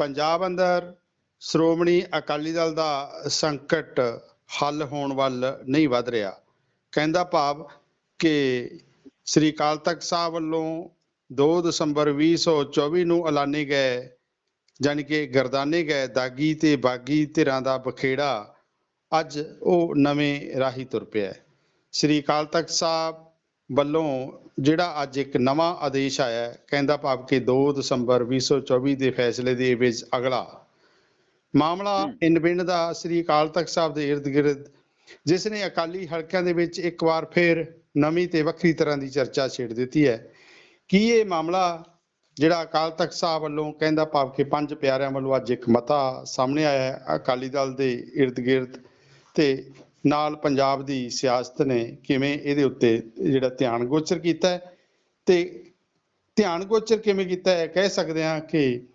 ਪੰਜਾਬ ਅੰਦਰ ਸ਼੍ਰੋਮਣੀ ਅਕਾਲੀ ਦਲ ਦਾ ਸੰਕਟ ਹੱਲ ਹੋਣ ਵੱਲ ਨਹੀਂ ਵੱਧ ਰਿਹਾ। ਕਹਿੰਦਾ ਭਾਵ ਕਿ ਸ੍ਰੀ ਅਕਾਲ ਤਖਤ ਸਾਹਿਬ ਵੱਲੋਂ 2 ਦਸੰਬਰ 2024 ਨੂੰ ਐਲਾਨੇ ਗਏ, ਜਾਣੀ ਕਿ ਗਰਦਾਨੇ ਗਏ ਦਾਗੀ ਤੇ ਬਾਗੀ ਧਿਰਾਂ ਦਾ ਬਖੇੜਾ, ਅੱਜ ਉਹ ਨਵੇਂ ਰਾਹੀ ਤੁਰ ਪਿਆ ਸ੍ਰੀ ਅਕਾਲ ਤਖਤ ਸਾਹਿਬ ਵੱਲੋਂ ਜਿਹੜਾ ਅੱਜ ਇੱਕ ਨਵਾਂ ਆਦੇਸ਼ ਆਇਆ ਹੈ, ਕਹਿੰਦਾ ਭਾਵ ਕਿ 2 ਦਸੰਬਰ 2024 ਦੇ ਫੈਸਲੇ ਦੇ ਵਿੱਚ ਅਗਲਾ ਮਾਮਲਾ ਹਮ। ਇਨਬਿੰਡ ਦਾ ਸ੍ਰੀ ਅਕਾਲ ਤਖਤ ਸਾਹਿਬ ਦੇ ਇਰਦ ਗਿਰਦ ਜਿਸ ਨੇ ਅਕਾਲੀ ਹਲਕਿਆਂ ਦੇ ਵਿੱਚ ਇੱਕ ਵਾਰ ਫਿਰ ਨਵੀਂ ਤੇ ਵੱਖਰੀ ਤਰ੍ਹਾਂ ਦੀ ਚਰਚਾ ਛੇੜ ਦਿੱਤੀ ਹੈ ਕੀ ਇਹ ਮਾਮਲਾ ਜਿਹੜਾ ਅਕਾਲ ਤਖਤ ਸਾਹਿਬ ਵੱਲੋਂ ਕਹਿੰਦਾ ਭਾਵ ਕਿ ਪੰਜ ਪਿਆਰਿਆਂ ਵੱਲੋਂ ਅੱਜ ਇੱਕ ਮਤਾ ਸਾਹਮਣੇ ਆਇਆ ਹੈ ਅਕਾਲੀ ਦਲ ਦੇ ਇਰਦ ਗਿਰਦ ਤੇ ਨਾਲ ਪੰਜਾਬ ਦੀ ਸਿਆਸਤ ਨੇ ਕਿਵੇਂ ਇਹਦੇ ਉੱਤੇ ਜਿਹੜਾ ਧਿਆਨ ਗੋਚਰ ਕੀਤਾ ਤੇ ਧਿਆਨ ਗੋਚਰ ਕਿਵੇਂ ਕੀਤਾ ਹੈ ਕਹਿ ਸਕਦੇ ਹਾਂ ਕਿ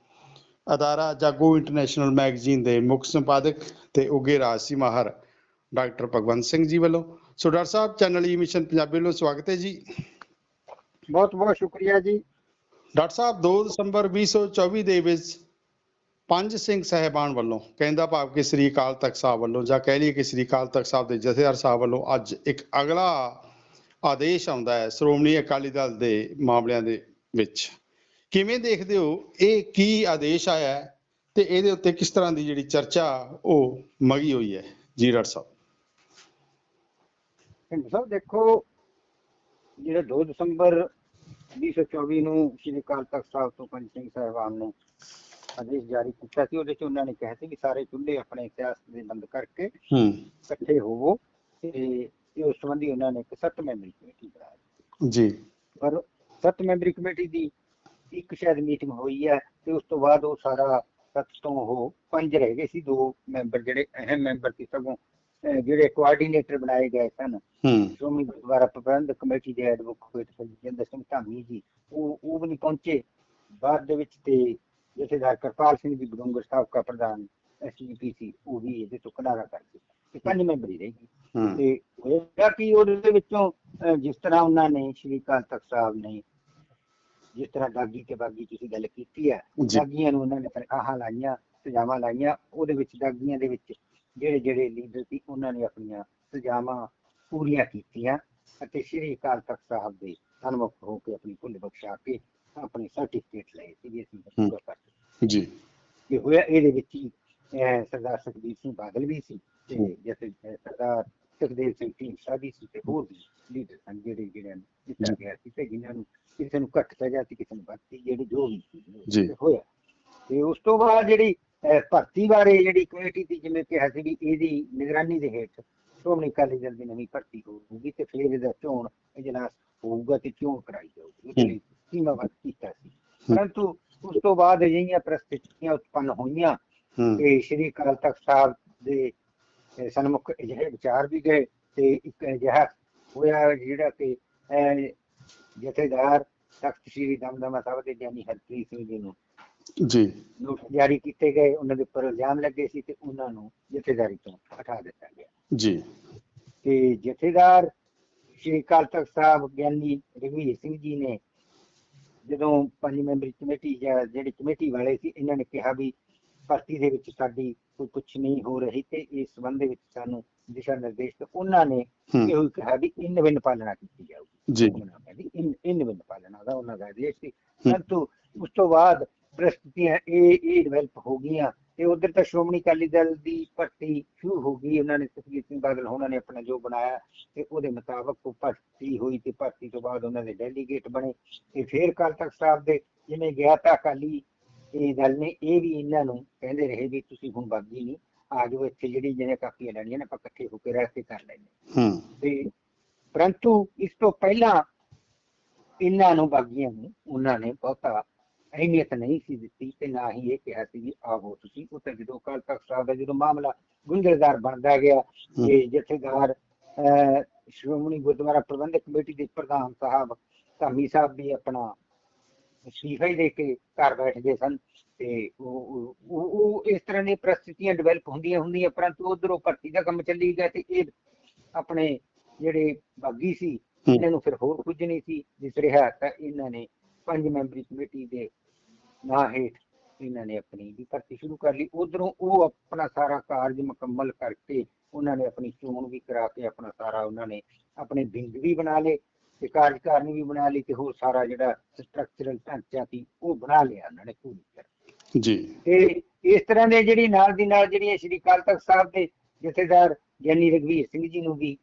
ਅਦਾਰਾ ਜਾਗੋ ਇੰਟਰਨੈਸ਼ਨਲ ਮੈਗਜ਼ੀਨ ਦੇ ਮੁੱਖ ਸੰਪਾਦਕ ਤੇ ਉੱਘੇ ਰਾਜਸੀ ਮਾਹਰ ਡਾਕਟਰ ਭਗਵੰਤ ਸਿੰਘ ਜੀ ਵੱਲੋਂ। ਸੋ ਡਾਕਟਰ ਸਾਹਿਬ ਚੈਨਲ ਈ ਮਿਸ਼ਨ ਪੰਜਾਬੀ ਵੱਲੋਂ ਸਵਾਗਤ ਹੈ ਜੀ। ਬਹੁਤ ਬਹੁਤ ਸ਼ੁਕਰੀਆ ਜੀ। ਡਾਕਟਰ ਸਾਹਿਬ 2 ਦਸੰਬਰ 2024 ਦੇ ਵਿੱਚ ਪੰਜ ਸਿੰਘ ਸਹਿਬਾਨ ਵੱਲੋਂ ਕਹਿੰਦਾ ਭਾਵ ਕਿ ਸ੍ਰੀ ਅਕਾਲ ਤਖਤ ਸਾਹਿਬ ਵੱਲੋਂ ਜਾਂ ਕਹਿ ਲਈਏ ਕਿ ਸ੍ਰੀ ਅਕਾਲ ਤਖਤ ਸਾਹਿਬ ਦੇ ਜਥੇਦਾਰ ਸਾਹਿਬ ਵੱਲੋਂ ਅੱਜ ਇੱਕ ਅਗਲਾ ਆਦੇਸ਼ ਆਉਂਦਾ ਹੈ ਸ਼੍ਰੋਮਣੀ ਅਕਾਲੀ ਦਲ ਦੇ ਮਾਮਲਿਆਂ ਦੇ ਵਿੱਚ। ਕਿਵੇਂ ਦੇਖਦੇ ਹੋ ਇਹ ਕੀ ਆਦੇਸ਼ ਆਇਆ ਹੈ ਤੇ ਇਹਦੇ ਉੱਤੇ ਕਿਸ ਤਰ੍ਹਾਂ ਦੀ ਜਿਹੜੀ ਚਰਚਾ ਉਹ ਮਗੀ ਹੋਈ ਹੈ? ਜੀ ਡਾਕਟਰ ਸਾਹਿਬ। ਸਿੰਘ ਸਾਹਿਬ, ਦੇਖੋ, ਜਿਹੜਾ 2 ਦਸੰਬਰ 2024 ਨੂੰ ਸ਼੍ਰੀ ਅਕਾਲ ਤਖਤ ਸਾਹਿਬ ਤੋਂ ਪੰਜ ਸਿੰਘ ਸਾਹਿਬਾਨ ਨੇ ਆਦੇਸ਼ ਜਾਰੀ ਕੀਤਾ ਸੀ ਉਹਦੇ ਚ ਉਹਨਾਂ ਨੇ ਕਿਹਾ ਸੀ ਵੀ ਸਾਰੇ ਚੁੱਲ੍ਹੇ ਆਪਣੇ ਇਤਿਹਾਸ ਦੇ ਬੰਦ ਕਰਕੇ ਹੂੰ। ਇਕੱਠੇ ਹੋਵੋ ਤੇ ਉਸ ਸੰਬੰਧੀ ਉਹਨਾਂ ਨੇ ਇੱਕ ਸੱਤ ਮੈਂਬਰੀ ਕਮੇਟੀ ਬਣਾਈ ਜੀ। ਪਰ ਸੱਤ ਮੈਂਬਰੀ ਕਮੇਟੀ ਦੀ ਇੱਕ ਸ਼ਾਇਦ ਮੀਟਿੰਗ ਹੋਈ ਹੈ ਤੇ ਉਸ ਤੋਂ ਬਾਅਦ ਉਹ ਸਾਰਾ ਸੱਤ ਤੋਂ ਉਹ ਪੰਜ ਰਹਿ ਗਏ ਸੀ ਦੋ ਮੈਂਬਰ ਜਿਹੜੇ ਅਹਿਮ ਮੈਂਬਰ ਸੀ ਸਗੋਂ ਜਿਹੜੇ ਕੋਆਰਡੀਨੇਟਰ ਬਣਾਏ ਗਏ ਸਨ। ਹੂੰ। ਸ਼੍ਰੋਮਣੀ ਗੁਰਦੁਆਰਾ ਪ੍ਰਬੰਧਕ ਕਮੇਟੀ ਦੇ ਐਡਵੋਕੇਟ ਸਰਜਿੰਦਰ ਸਿੰਘ ਧਾਮੀ ਜੀ ਉਹ ਉਹ ਵੀ ਨਹੀਂ ਪਹੁੰਚੇ। ਬਾਅਦ ਦੇ ਵਿੱਚ ਤੇ ਜਥੇਦਾਰ ਕਰਪਾਲ ਸਿੰਘ ਜੀ ਬਡੂੰਗਰ ਸਾਹਿਬ ਦਾ ਪ੍ਰਧਾਨ ਐਸਜੀਪੀਸੀ ਉਹ ਵੀ ਇਹਦੇ ਤੋਂ ਕਿਨਾਰਾ ਕਰ ਗਏ ਤੇ ਪੰਜ ਮੈਂਬਰੀ ਰਹੀ ਤੇ ਹੋਇਆ ਕਿ ਉਹਦੇ ਵਿੱਚੋਂ ਜਿਸ ਤਰ੍ਹਾਂ ਉਹਨਾਂ ਨੇ ਸ਼੍ਰੀ ਤਖਤ ਸਾਹਿਬ ਨੇ ਜਿਸ ਤਰ੍ਹਾਂ ਦਾਗੀ ਤੇ ਬਾਗੀ ਤੁਸੀਂ ਗੱਲ ਕੀਤੀ ਹੈ ਦਾਗੀਆਂ ਨੂੰ ਉਹਨਾਂ ਨੇ ਤਨਖਾਹਾਂ ਲਾਈਆਂ ਸਜ਼ਾਵਾਂ ਲਾਈਆਂ ਉਹਦੇ ਵਿੱਚ ਦਾਗੀਆਂ ਦੇ ਵਿੱਚ ਜਿਹੜੇ ਜਿਹੜੇ ਲੀਡਰ ਸੀ ਉਹਨਾਂ ਨੇ ਆਪਣੀਆਂ ਸਜ਼ਾਵਾਂ ਪੂਰੀਆਂ ਕੀਤੀਆਂ ਅਤੇ ਸ਼੍ਰੀ ਅਕਾਲ ਤਖਤ ਸਾਹਿਬ ਦੇ ਸਨਮੁਖ ਹੋ ਕੇ ਆਪਣੀ ਭੁੱਲ ਬਖਸ਼ਾ ਕੇ ਆਪਣੇ ਸਰਟੀਫਿਕੇਟ ਲਏ ਸੀ ਵੀ ਅਸੀਂ। ਪੂਰਾ ਕਰ। ਜੀ ਤੇ ਹੋਇਆ ਇਹਦੇ ਵਿੱਚ ਹੀ ਸਰਦਾਰ ਸੁਖਬੀਰ ਸਿੰਘ ਬਾਦਲ ਵੀ ਸੀ ਤੇ ਅਹ, ਸਰਦਾਰ ਸੁਖਦੇਵ ਸਿੰਘ ਢੀਂਡਸਾ ਵੀ ਸੀ ਤੇ ਹੋਰ ਵੀ ਲੀਡਰ ਸਨ ਜਿਹੜੇ ਜਿਹੜੇ ਦਿੱਤਾ ਜੀ। ਗਿਆ ਸੀ ਤੇ ਜਿਨ੍ਹਾਂ ਨੂੰ ਕਿਸੇ ਨੂੰ ਘੱਟ ਸਜ਼ਾ ਸੀ ਕਿਸੇ ਨੂੰ ਵੱਧ ਸੀ ਜਿਹੜੀ ਜੋ ਵੀ ਸੀ ਹੋਇਆ ਤੇ ਉਸ ਤੋਂ ਬਾਅਦ ਜਿਹੜੀ ਭਰਤੀ ਬਾਰੇ ਜਿਹੜੀ ਕਮੇਟੀ ਸੀ ਜਿਵੇਂ ਕਿਹਾ ਸੀ ਵੀ ਇਹਦੀ ਨਿਗਰਾਨੀ ਦੇ ਹੇਠ ਸ਼੍ਰੋਮਣੀ ਅਕਾਲੀ ਦਲ ਦੀ ਨਵੀਂ ਭਰਤੀ ਹੋਊਗੀ ਤੇ ਫਿਰ ਇਹਦਾ ਚੋਣ ਇਜਲਾਸ ਹੋਊਗਾ ਤੇ ਚੋਣ ਕਰਾਈ ਜਾਊਗੀ ਸੀਮਾਬੱਧ ਕੀਤਾ ਸੀ। ਪਰੰਤੂ ਉਸ ਤੋਂ ਬਾਅਦ ਅਜਿਹੀਆਂ ਪ੍ਰਸਥਿਤੀਆਂ ਉਤਪੰਨ ਹੋਈਆਂ ਕਿ ਸ਼੍ਰੀ ਅਕਾਲ ਤਖਤ ਸਾਹਿਬ ਦੇ ਸਨਮੁਖ ਅਜਿਹੇ ਵਿਚਾਰ ਵੀ ਗਏ ਤੇ ਇੱਕ ਅਜਿਹਾ ਹੋਇਆ ਜਿਹੜਾ ਕਿ ਜਥੇਦਾਰ ਤਖਤ ਸ਼੍ਰੀ ਦਮਦਮਾ ਸਾਹਿਬ ਦੇ ਗਿਆਨੀ ਹਰਪ੍ਰੀਤ ਸਿੰਘ ਜੀ ਨੂੰ ਜੀ। ਨੋਟਿਸ ਜਾਰੀ ਕੀਤੇ ਗਏ ਉਹਨਾਂ ਦੇ ਉੱਪਰ ਇਲਜ਼ਾਮ ਲੱਗੇ ਸੀ ਤੇ ਉਹਨਾਂ ਨੂੰ ਜਥੇਦਾਰੀ ਤੋਂ ਹਟਾ ਦਿੱਤਾ ਗਿਆ। ਜੀ। ਤੇ ਜਥੇਦਾਰ ਸ਼੍ਰੀ ਅਕਾਲ ਤਖਤ ਸਾਹਿਬ ਗਿਆਨੀ ਰਘਵੀਰ ਸਿੰਘ ਜੀ ਨੇ ਜਦੋਂ ਪੰਜ ਮੈਂਬਰੀ ਕਮੇਟੀ ਜਾਂ ਜਿਹੜੀ ਕਮੇਟੀ ਵਾਲੇ ਸੀ ਇਹਨਾਂ ਨੇ ਕਿਹਾ ਵੀ ਭਰਤੀ ਦੇ ਵਿੱਚ ਸਾਡੀ ਕੋਈ ਕੁਝ ਨਹੀਂ ਹੋ ਰਹੀ ਤੇ ਇਸ ਸੰਬੰਧ ਦੇ ਵਿੱਚ ਸਾਨੂੰ ਦਿਸ਼ਾ ਨਿਰਦੇਸ਼ ਤੇ ਉਹਨਾਂ ਨੇ ਇਹੋ ਕਿਹਾ ਵੀ ਇਨ ਬਿਨ ਪਾਲਣਾ ਕੀਤੀ ਜਾਊਗੀ। ਜੀ। ਇਨ ਇਨ ਬਿਨ ਪਾਲਣਾ ਦਾ ਉਹਨਾਂ ਦਾ ਆਦੇਸ਼ ਸੀ। ਪਰੰਤੂ ਉਸ ਤੋਂ ਬਾਅਦ ਪ੍ਰਸਥਿਤੀਆਂ ਇਹ ਇਹ ਡਿਵੈਲਪ ਹੋ ਗਈਆਂ ਤੇ ਉਧਰ ਤਾਂ ਸ਼੍ਰੋਮਣੀ ਅਕਾਲੀ ਦਲ ਦੀ ਭਰਤੀ ਸ਼ੁਰੂ ਹੋ ਗਈ ਉਹਨਾਂ ਨੇ ਸੁਖਬੀਰ ਸਿੰਘ ਬਾਦਲ ਹੋਣਾ ਨੇ ਆਪਣਾ ਜੋ ਬਣਾਇਆ ਤੇ ਉਹਦੇ ਮੁਤਾਬਕ ਉਹ ਭਰਤੀ ਹੋਈ ਤੇ ਭਰਤੀ ਤੋਂ ਬਾਅਦ ਉਹਨਾਂ ਦੇ ਡੈਲੀਗੇਟ ਬਣੇ ਤੇ ਫਿਰ ਅਕਾਲ ਤਖਤ ਸਾਹਿਬ ਦੇ ਜਿਵੇਂ ਗਿਆ ਤਾਂ ਅਕਾਲੀ ਇਹ ਦਲ ਨੇ ਇਹ ਵੀ ਇਹਨਾਂ ਨੂੰ ਕਹਿੰਦੇ ਰਹੇ ਵੀ ਤੁਸੀਂ ਹੁਣ ਬਾਗੀ ਨਹੀਂ ਆ ਜਾਓ ਇੱਥੇ ਜਿਹੜੀ ਜਿਹਨੇ ਕਾਪੀਆਂ ਲੈਣੀਆਂ ਨੇ ਆਪਾਂ ਇਕੱਠੇ ਹੋ ਕੇ ਰਹਿ ਕੇ ਕਰ ਲੈਣੇ ਹੂੰ। ਤੇ ਪਰੰਤੂ ਇਸ ਤੋਂ ਪਹਿਲਾਂ ਇਹਨਾਂ ਨੂੰ ਬਾਗੀਆਂ ਨੂੰ ਉਹਨਾਂ ਨੇ ਬਹੁਤਾ ਅਹਿਮੀਅਤ ਨਹੀਂ ਸੀ ਦਿੱਤੀ ਤੇ ਨਾ ਹੀ ਇਹ ਕਿਹਾ ਸੀ ਵੀ ਆਹੋ ਤੁਸੀਂ ਉਹ ਤਾਂ ਜਦੋਂ ਕੱਲ ਤੱਕ ਸਾਹਿਬ ਦਾ ਜਦੋਂ ਮਾਮਲਾ ਗੁੰਝਲਦਾਰ ਬਣਦਾ ਗਿਆ ਤੇ ਜਥੇਦਾਰ ਸ਼੍ਰੋਮਣੀ ਗੁਰਦੁਆਰਾ ਪ੍ਰਬੰਧਕ ਕਮੇਟੀ ਦੇ ਪ੍ਰਧਾਨ ਸਾਹਿਬ ਧਾਮੀ ਸਾਹਿਬ ਵੀ ਆਪਣਾ ਅਸਤੀਫਾ ਹੀ ਦੇ ਕੇ ਘਰ ਬੈਠ ਗਏ ਸਨ ਤੇ ਉਹ ਉਹ- ਇਸ ਤਰ੍ਹਾਂ ਦੀਆਂ ਪ੍ਰਸਥਿਤੀਆਂ ਡਿਵੈਲਪ ਹੁੰਦੀਆਂ ਹੁੰਦੀਆਂ ਪਰੰਤੂ ਉਧਰੋਂ ਭਰਤੀ ਦਾ ਕੰਮ ਚੱਲੀ ਗਿਆ ਤੇ ਇਹ ਆਪਣੇ ਜਿਹੜੇ ਬਾਗੀ ਸੀ। ਇਹਨਾਂ ਨੂੰ ਫਿਰ ਹੋਰ ਕੁਝ ਨਹੀਂ ਸੀ ਜਿਸ ਰਿਹਾ ਤਾਂ ਇਹਨਾਂ ਨੇ ਪੰਜ ਮੈਂਬਰੀ ਕਮੇਟੀ ਦੇ ਨਾਂ ਹੇਠ ਇਹਨਾਂ ਨੇ ਆਪਣੀ ਵੀ ਭਰਤੀ ਸ਼ੁਰੂ ਕਰ ਲਈ। ਉਧਰੋਂ ਉਹ ਆਪਣਾ ਸਾਰਾ ਕਾਰਜ ਮੁਕੰਮਲ ਕਰਕੇ ਉਹਨਾਂ ਨੇ ਆਪਣੀ ਚੋਣ ਵੀ ਕਰਾ ਕੇ ਆਪਣਾ ਸਾਰਾ ਉਹਨਾਂ ਨੇ ਆਪਣੇ ਬਿੰਦ ਵੀ ਬਣਾ ਲਏ ਤੇ ਕਾਰਜਕਾਰਨੀ ਵੀ ਬਣਾ ਲਈ ਤੇ ਹੋਰ ਸਾਰਾ ਜਿਹੜਾ ਸਟਰਕਚਰਲ ਢਾਂਚਾ ਸੀ ਉਹ ਬਣਾ ਲਿਆ ਉਹਨਾਂ ਨੇ ਪੂਰੀ ਤਰ੍ਹਾਂ। ਜੀ। ਤੇ ਇਸ ਤਰ੍ਹਾਂ ਦੇ ਜਿਹੜੀ ਨਾਲ ਦੀ ਨਾਲ ਜਿਹੜੀਆਂ ਸ਼੍ਰੀ ਅਕਾਲ ਤਖਤ ਸਾਹਿਬ ਦੇ ਜਥੇਦਾਰ ਗਿਆਨੀ ਰਘਵੀਰ ਸਿੰਘ ਜੀ ਨੂੰ ਵੀ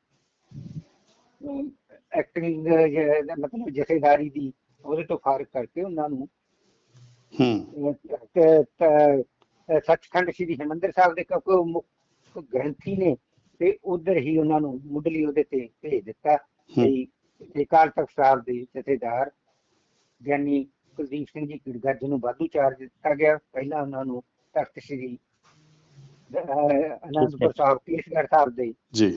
ਐਕਟਿੰਗ ਮਤਲਬ ਜਥੇਦਾਰੀ ਦੀ ਉਹਦੇ ਤੋਂ ਫਾਰਗ ਕਰਕੇ ਉਹਨਾਂ ਨੂੰ ਹੂੰ। ਸੱਚਖੰਡ ਸ੍ਰੀ ਹਰਿਮੰਦਰ ਸਾਹਿਬ ਦੇ ਉਹ ਮੁੱਖ ਗ੍ਰੰਥੀ ਨੇ ਤੇ ਉਧਰ ਹੀ ਉਹਨਾਂ ਨੂੰ ਮੁੱਢਲੀ ਉਹਦੇ ਤੇ ਭੇਜ ਦਿੱਤਾ। ਤੇ ਅਕਾਲ ਤਖਤ ਸਾਹਿਬ ਦੇ ਜਥੇਦਾਰ ਗਿਆਨੀ ਕੁਲਦੀਪ ਸਿੰਘ ਜੀ ਕਿੜਗੱਜ ਨੂੰ ਵਾਧੂ ਚਾਰਜ ਦਿੱਤਾ ਗਿਆ। ਪਹਿਲਾਂ ਉਹਨਾਂ ਨੂੰ ਤਖਤ ਸ੍ਰੀ ਅਨੰਦਪੁਰ ਸਾਹਿਬ ਕੇਸਗੜ੍ਹ ਸਾਹਿਬ ਦੇ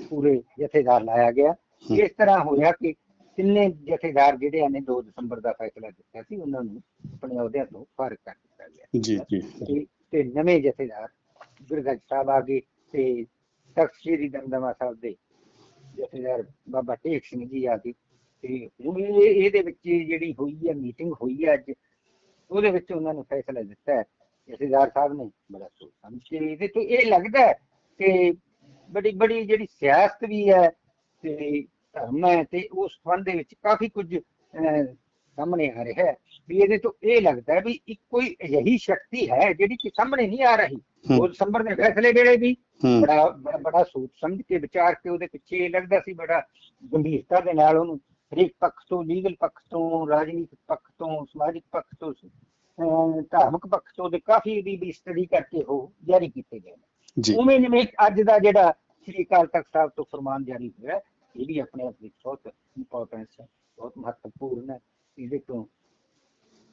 ਪੂਰੇ ਜਥੇਦਾਰ ਲਾਇਆ ਗਿਆ। ਇਸ ਤਰ੍ਹਾਂ ਹੋਇਆ ਕਿ ਤਿੰਨੇ ਜਥੇਦਾਰ ਜਿਹੜੇ ਨੇ 2 ਦਸੰਬਰ ਦਾ ਫੈਸਲਾ ਦਿੱਤਾ ਸੀ ਉਹਨਾਂ ਨੂੰ ਆਪਣੇ ਅਹੁਦਿਆਂ ਤੋਂ ਫਾਰਗ ਕਰ ਦਿੱਤਾ ਗਿਆ ਜੀ ਜੀ। ਤੇ- ਨਵੇਂ ਜਥੇਦਾਰ ਗੁਰਗੱਜ ਸਾਹਿਬ ਆ ਗਏ ਤੇ ਤਖਤ ਸ੍ਰੀ ਦਮਦਮਾ ਸਾਹਿਬ ਦੇ ਜਥੇਦਾਰ ਬਾਬਾ ਟੇਕ ਸਿੰਘ ਜੀ ਆ ਗਏ। ਤੇ ਇਹਦੇ ਵਿੱਚ ਜਿਹੜੀ ਹੋਈ ਹੈ ਮੀਟਿੰਗ ਹੋਈ ਹੈ ਅੱਜ ਉਹਦੇ ਵਿੱਚ ਉਹਨਾਂ ਨੇ ਫੈਸਲਾ ਦਿੱਤਾ ਹੈ। ਜਥੇਦਾਰ ਸਾਹਿਬ ਨੇ ਬੜਾ ਸੋਚ ਸਮਝ ਕੇ ਇਹਦੇ ਤੋਂ ਇਹ ਲੱਗਦਾ ਕਿ ਬੜੀ ਬੜੀ ਜਿਹੜੀ ਸਿਆਸਤ ਵੀ ਹੈ ਤੇ ਧਰਮ ਹੈ ਤੇ ਉਸ ਸੰਬੰਧ ਦੇ ਵਿੱਚ ਕਾਫੀ ਕੁਝ ਸਾਹਮਣੇ ਆ ਰਿਹਾ ਹੈ। ਵੀ ਇਹਦੇ ਤੋਂ ਇਹ ਲੱਗਦਾ ਹੈ ਵੀ ਇੱਕ ਕੋਈ ਅਜਿਹੀ ਸ਼ਕਤੀ ਹੈ ਜਿਹੜੀ ਕਿ ਸਾਹਮਣੇ ਨਹੀਂ ਆ ਰਹੀ। ਉਹ ਦਸੰਬਰ ਦੇ ਫੈਸਲੇ ਵੇਲੇ ਵੀ ਬੜਾ ਬੜਾ ਸੋਚ ਸਮਝ ਕੇ ਵਿਚਾਰ ਕੇ ਉਹਦੇ ਪਿੱਛੇ ਇਹ ਲੱਗਦਾ ਸੀ ਬੜਾ ਗੰਭੀਰਤਾ ਦੇ ਨਾਲ ਉਹਨੂੰ ਹਰੇਕ ਪੱਖ ਤੋਂ ਲੀਗਲ ਪੱਖ ਤੋਂ ਰਾਜਨੀਤਿਕ ਪੱਖ ਤੋਂ ਸਮਾਜਿਕ ਪੱਖ ਤੋਂ ਧਾਰਮਿਕ ਪੱਖ ਤੋਂ ਦੇ ਕਾਫੀ ਦੀ ਵੀ ਸਟੱਡੀ ਕਰਕੇ ਉਹ ਜਾਰੀ ਕੀਤੇ ਗਏ ਨੇ। ਜੀ। ਉਵੇਂ ਜਿਵੇਂ ਅੱਜ ਦਾ ਜਿਹੜਾ ਸ੍ਰੀ ਅਕਾਲ ਤਖਤ ਸਾਹਿਬ ਤੋਂ ਫਰਮਾਨ ਜਾਰੀ ਹੋਇਆ ਇਹ ਵੀ ਆਪਣੇ ਆਪ ਵਿੱਚ ਬਹੁਤ ਇੰਪੋਰਟੈਂਸ ਹੈ ਬਹੁਤ ਮਹੱਤਵਪੂਰਨ ਹੈ ਇਹਦੇ ਤੋਂ।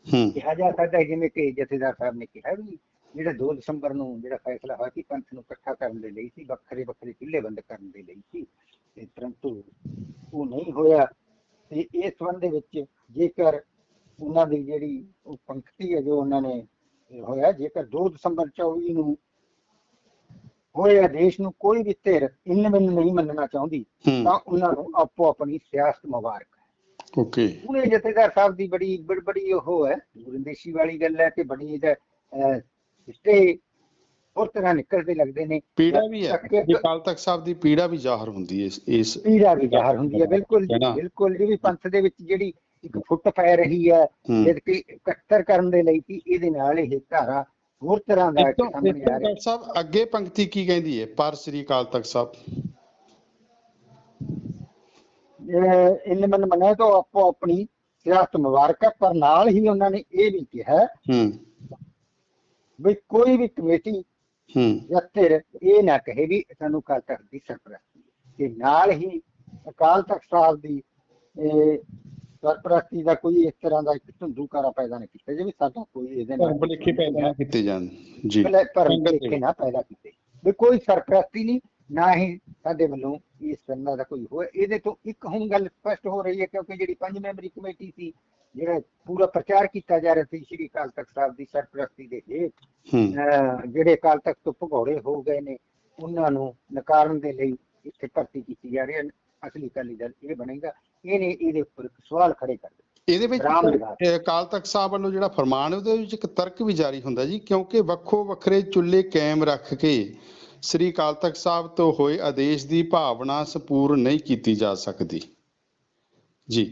ਹੂੰ। ਕਿਹਾ ਜਾ ਸਕਦਾ ਹੈ ਜਿਵੇਂ ਕਿ ਜਥੇਦਾਰ ਸਾਹਿਬ ਨੇ ਕਿਹਾ ਵੀ ਜਿਹੜਾ 2 ਦਸੰਬਰ ਨੂੰ ਜਿਹੜਾ ਫੈਸਲਾ ਹੋਇਆ ਕਿ ਪੰਥ ਨੂੰ ਇਕੱਠਾ ਕਰਨ ਦੇ ਲਈ ਸੀ ਵੱਖਰੇ ਵੱਖਰੇ ਚੁੱਲ੍ਹੇ ਬੰਦ ਕਰਨ ਦੇ ਲਈ ਸੀ ਤੇ ਪਰੰਤੂ ਉਹ ਨਹੀਂ ਹੋਇਆ। ਤੇ ਇਸ ਸੰਬੰਧ ਦੇ ਵਿੱਚ ਜੇਕਰ ਉਹਨਾਂ ਦੀ ਜਿਹੜੀ ਉਹ ਪੰਕਤੀ ਹੈ ਜੋ ਉਹਨਾਂ ਨੇ ਹੋਇਆ ਜੇਕਰ 2 ਦਸੰਬਰ 24 ਨੂੰ ਹੋਏ ਆਦੇਸ਼ ਨੂੰ ਕੋਈ ਵੀ ਧਿਰ ਇਨ ਬਿਨ ਨਹੀਂ ਮੰਨਣਾ ਚਾਹੁੰਦੀ ਤਾਂ ਉਹਨਾਂ ਨੂੰ ਆਪੋ ਆਪਣੀ ਸਿਆਸਤ ਮੁਬਾਰਕ ਹੈ। ਓਕੇ। ਪੂਰੇ ਜਥੇਦਾਰ ਸਾਹਿਬ ਦੀ ਬੜੀ ਬੜੀ ਉਹ ਹੈ ਗੁਰਿੰਦੇਸ਼ੀ ਵਾਲੀ ਗੱਲ ਹੈ ਕਿ ਬੜੀ ਇਹਦਾ ਸਿੱਟੇ ਹੋਰ ਤਰ੍ਹਾਂ ਨਿਕਲਦੇ ਲੱਗਦੇ ਨੇ। ਪੀੜਾ ਵੀ ਹੈ। ਅਕਾਲ ਤਖਤ ਸਾਹਿਬ ਦੀ ਪੀੜਾ ਵੀ ਜ਼ਾਹਰ ਹੁੰਦੀ ਹੈ ਇਸ ਇਸ ਪੀੜਾ ਵੀ ਜ਼ਾਹਰ ਹੁੰਦੀ ਹੈ ਬਿਲਕੁਲ? ਬਿਲਕੁਲ ਜਿਹੜੀ ਪੰਥ ਦੇ ਵਿੱਚ ਜਿਹੜੀ ਇੱਕ ਫੁੱਟ ਪੈ ਰਹੀ ਹੈ ਹੂੰ। ਜਦ ਕਿ ਇਕੱਤਰ ਕਰਨ ਦੇ ਲਈ ਕਿ ਇਹਦੇ ਨਾਲ ਇਹ ਧਾਰਾ ਹੋਰ ਤਰ੍ਹਾਂ ਦਾ ਸਾਹਮਣੇ ਆ ਰਿਹਾ। ਸਾਹਿਬ ਅੱਗੇ ਪੰਕਤੀ ਕੀ ਕਹਿੰਦੀ ਹੈ? ਪਰ ਸ੍ਰੀ ਅਕਾਲ ਤਖਤ ਸਾਹਿਬ। ਇਹ ਇਨ ਮਨ ਮਨੇ ਤੋਂ ਆਪੋ ਆਪਣੀ ਸਿਆਸਤ ਮੁਬਾਰਕ ਹੈ ਪਰ ਨਾਲ ਹੀ ਉਹਨਾਂ ਨੇ ਇਹ ਵੀ ਕਿਹਾ ਹੂੰ ਵੀ ਕੋਈ ਵੀ ਕਮੇਟੀ ਹੂੰ। ਜਾਂ ਧਿਰ ਇਹ ਨਾ ਕਹੇ ਵੀ ਸਾਨੂੰ ਅਕਾਲ ਤਖਤ ਦੀ ਸਰਪ੍ਰਸਤੀ। ਤੇ ਨਾਲ ਹੀ ਅਕਾਲ ਤਖਤ ਸਾਹਿਬ ਦੀ ਸਰਪ੍ਰਸਤੀ ਦਾ ਕੋਈ ਇਸ ਤਰ੍ਹਾਂ ਦਾ ਇੱਕ ਧੁੰਦੂਕਾਰਾ ਪੈਦਾ ਨਹੀਂ ਕੀਤਾ ਜਿਵੇਂ ਸਾਡਾ ਕੋਈ ਇਹਦੇ ਨਾਲ ਭਲੇਖੇ ਪੈਦਾ ਨਾ ਕੀਤੇ ਜਾਣ। ਜੀ। ਭੁਲੇਖੇ ਨਾ ਪੈਦਾ ਕੀਤੇ। ਵੀ ਕੋਈ ਸਰਪ੍ਰਸਤੀ ਨਹੀਂ ਨਾ ਹੀ ਸਾਡੇ ਵੱਲੋਂ ਇਸ ਤਰ੍ਹਾਂ ਦਾ ਕੋਈ ਹੋਇਆ। ਇਹਦੇ ਤੋਂ ਇੱਕ ਹੁਣ ਗੱਲ ਸਪਸ਼ਟ ਹੋ ਰਹੀ ਹੈ ਕਿਉਂਕਿ ਜਿਹੜੀ ਪੰਜ ਮੈਂਬਰੀ ਕਮੇਟੀ ਸੀ ਜਿਹੜਾ ਪੂਰਾ ਪ੍ਰਚਾਰ ਕੀਤਾ ਜਾ ਰਿਹਾ ਸੀ ਸ਼੍ਰੀ ਅਕਾਲ ਤਖਤ ਸਾਹਿਬ ਦੀ ਸਰਪ੍ਰਸਤੀ ਦੇ ਹੇਠ ਜਿਹੜੇ ਅਕਾਲ ਤਖਤ ਤੋਂ ਭਗੌੜੇ ਹੋ ਗਏ ਨੇ ਉਹਨਾਂ ਨੂੰ ਨਕਾਰਨ ਦੇ ਲਈ ਇੱਥੇ ਭਰਤੀ ਕੀਤੀ ਜਾ ਰਹੀ ਹੈ। ਅਸਲੀ ਅਕਾਲੀ ਦਲ ਇਹ ਬਣੇਗਾ। ਇਹਨੇ ਇਹਦੇ ਉੱਪਰ ਸਵਾਲ ਖੜੇ ਕਰ ਦਿੱਤੇ। ਇਹਦੇ ਵਿੱਚ ਅਕਾਲ ਤਖਤ ਸਾਹਿਬ ਵੱਲੋਂ ਜਿਹੜਾ ਫਰਮਾਨ ਉਹਦੇ ਵਿੱਚ ਇੱਕ ਤਰਕ ਵੀ ਜਾਰੀ ਹੁੰਦਾ ਜੀ ਕਿਉਂਕਿ ਵੱਖੋ ਵੱਖਰੇ ਚੁੱਲ੍ਹੇ ਕਾਇਮ ਰੱਖ ਕੇ ਸ੍ਰੀ ਅਕਾਲ ਤਖਤ ਸਾਹਿਬ ਤੋਂ ਹੋਏ ਆਦੇਸ਼ ਦੀ ਭਾਵਨਾ ਸੰਪੂਰਨ ਨਹੀਂ ਕੀਤੀ ਜਾ ਸਕਦੀ। ਜੀ।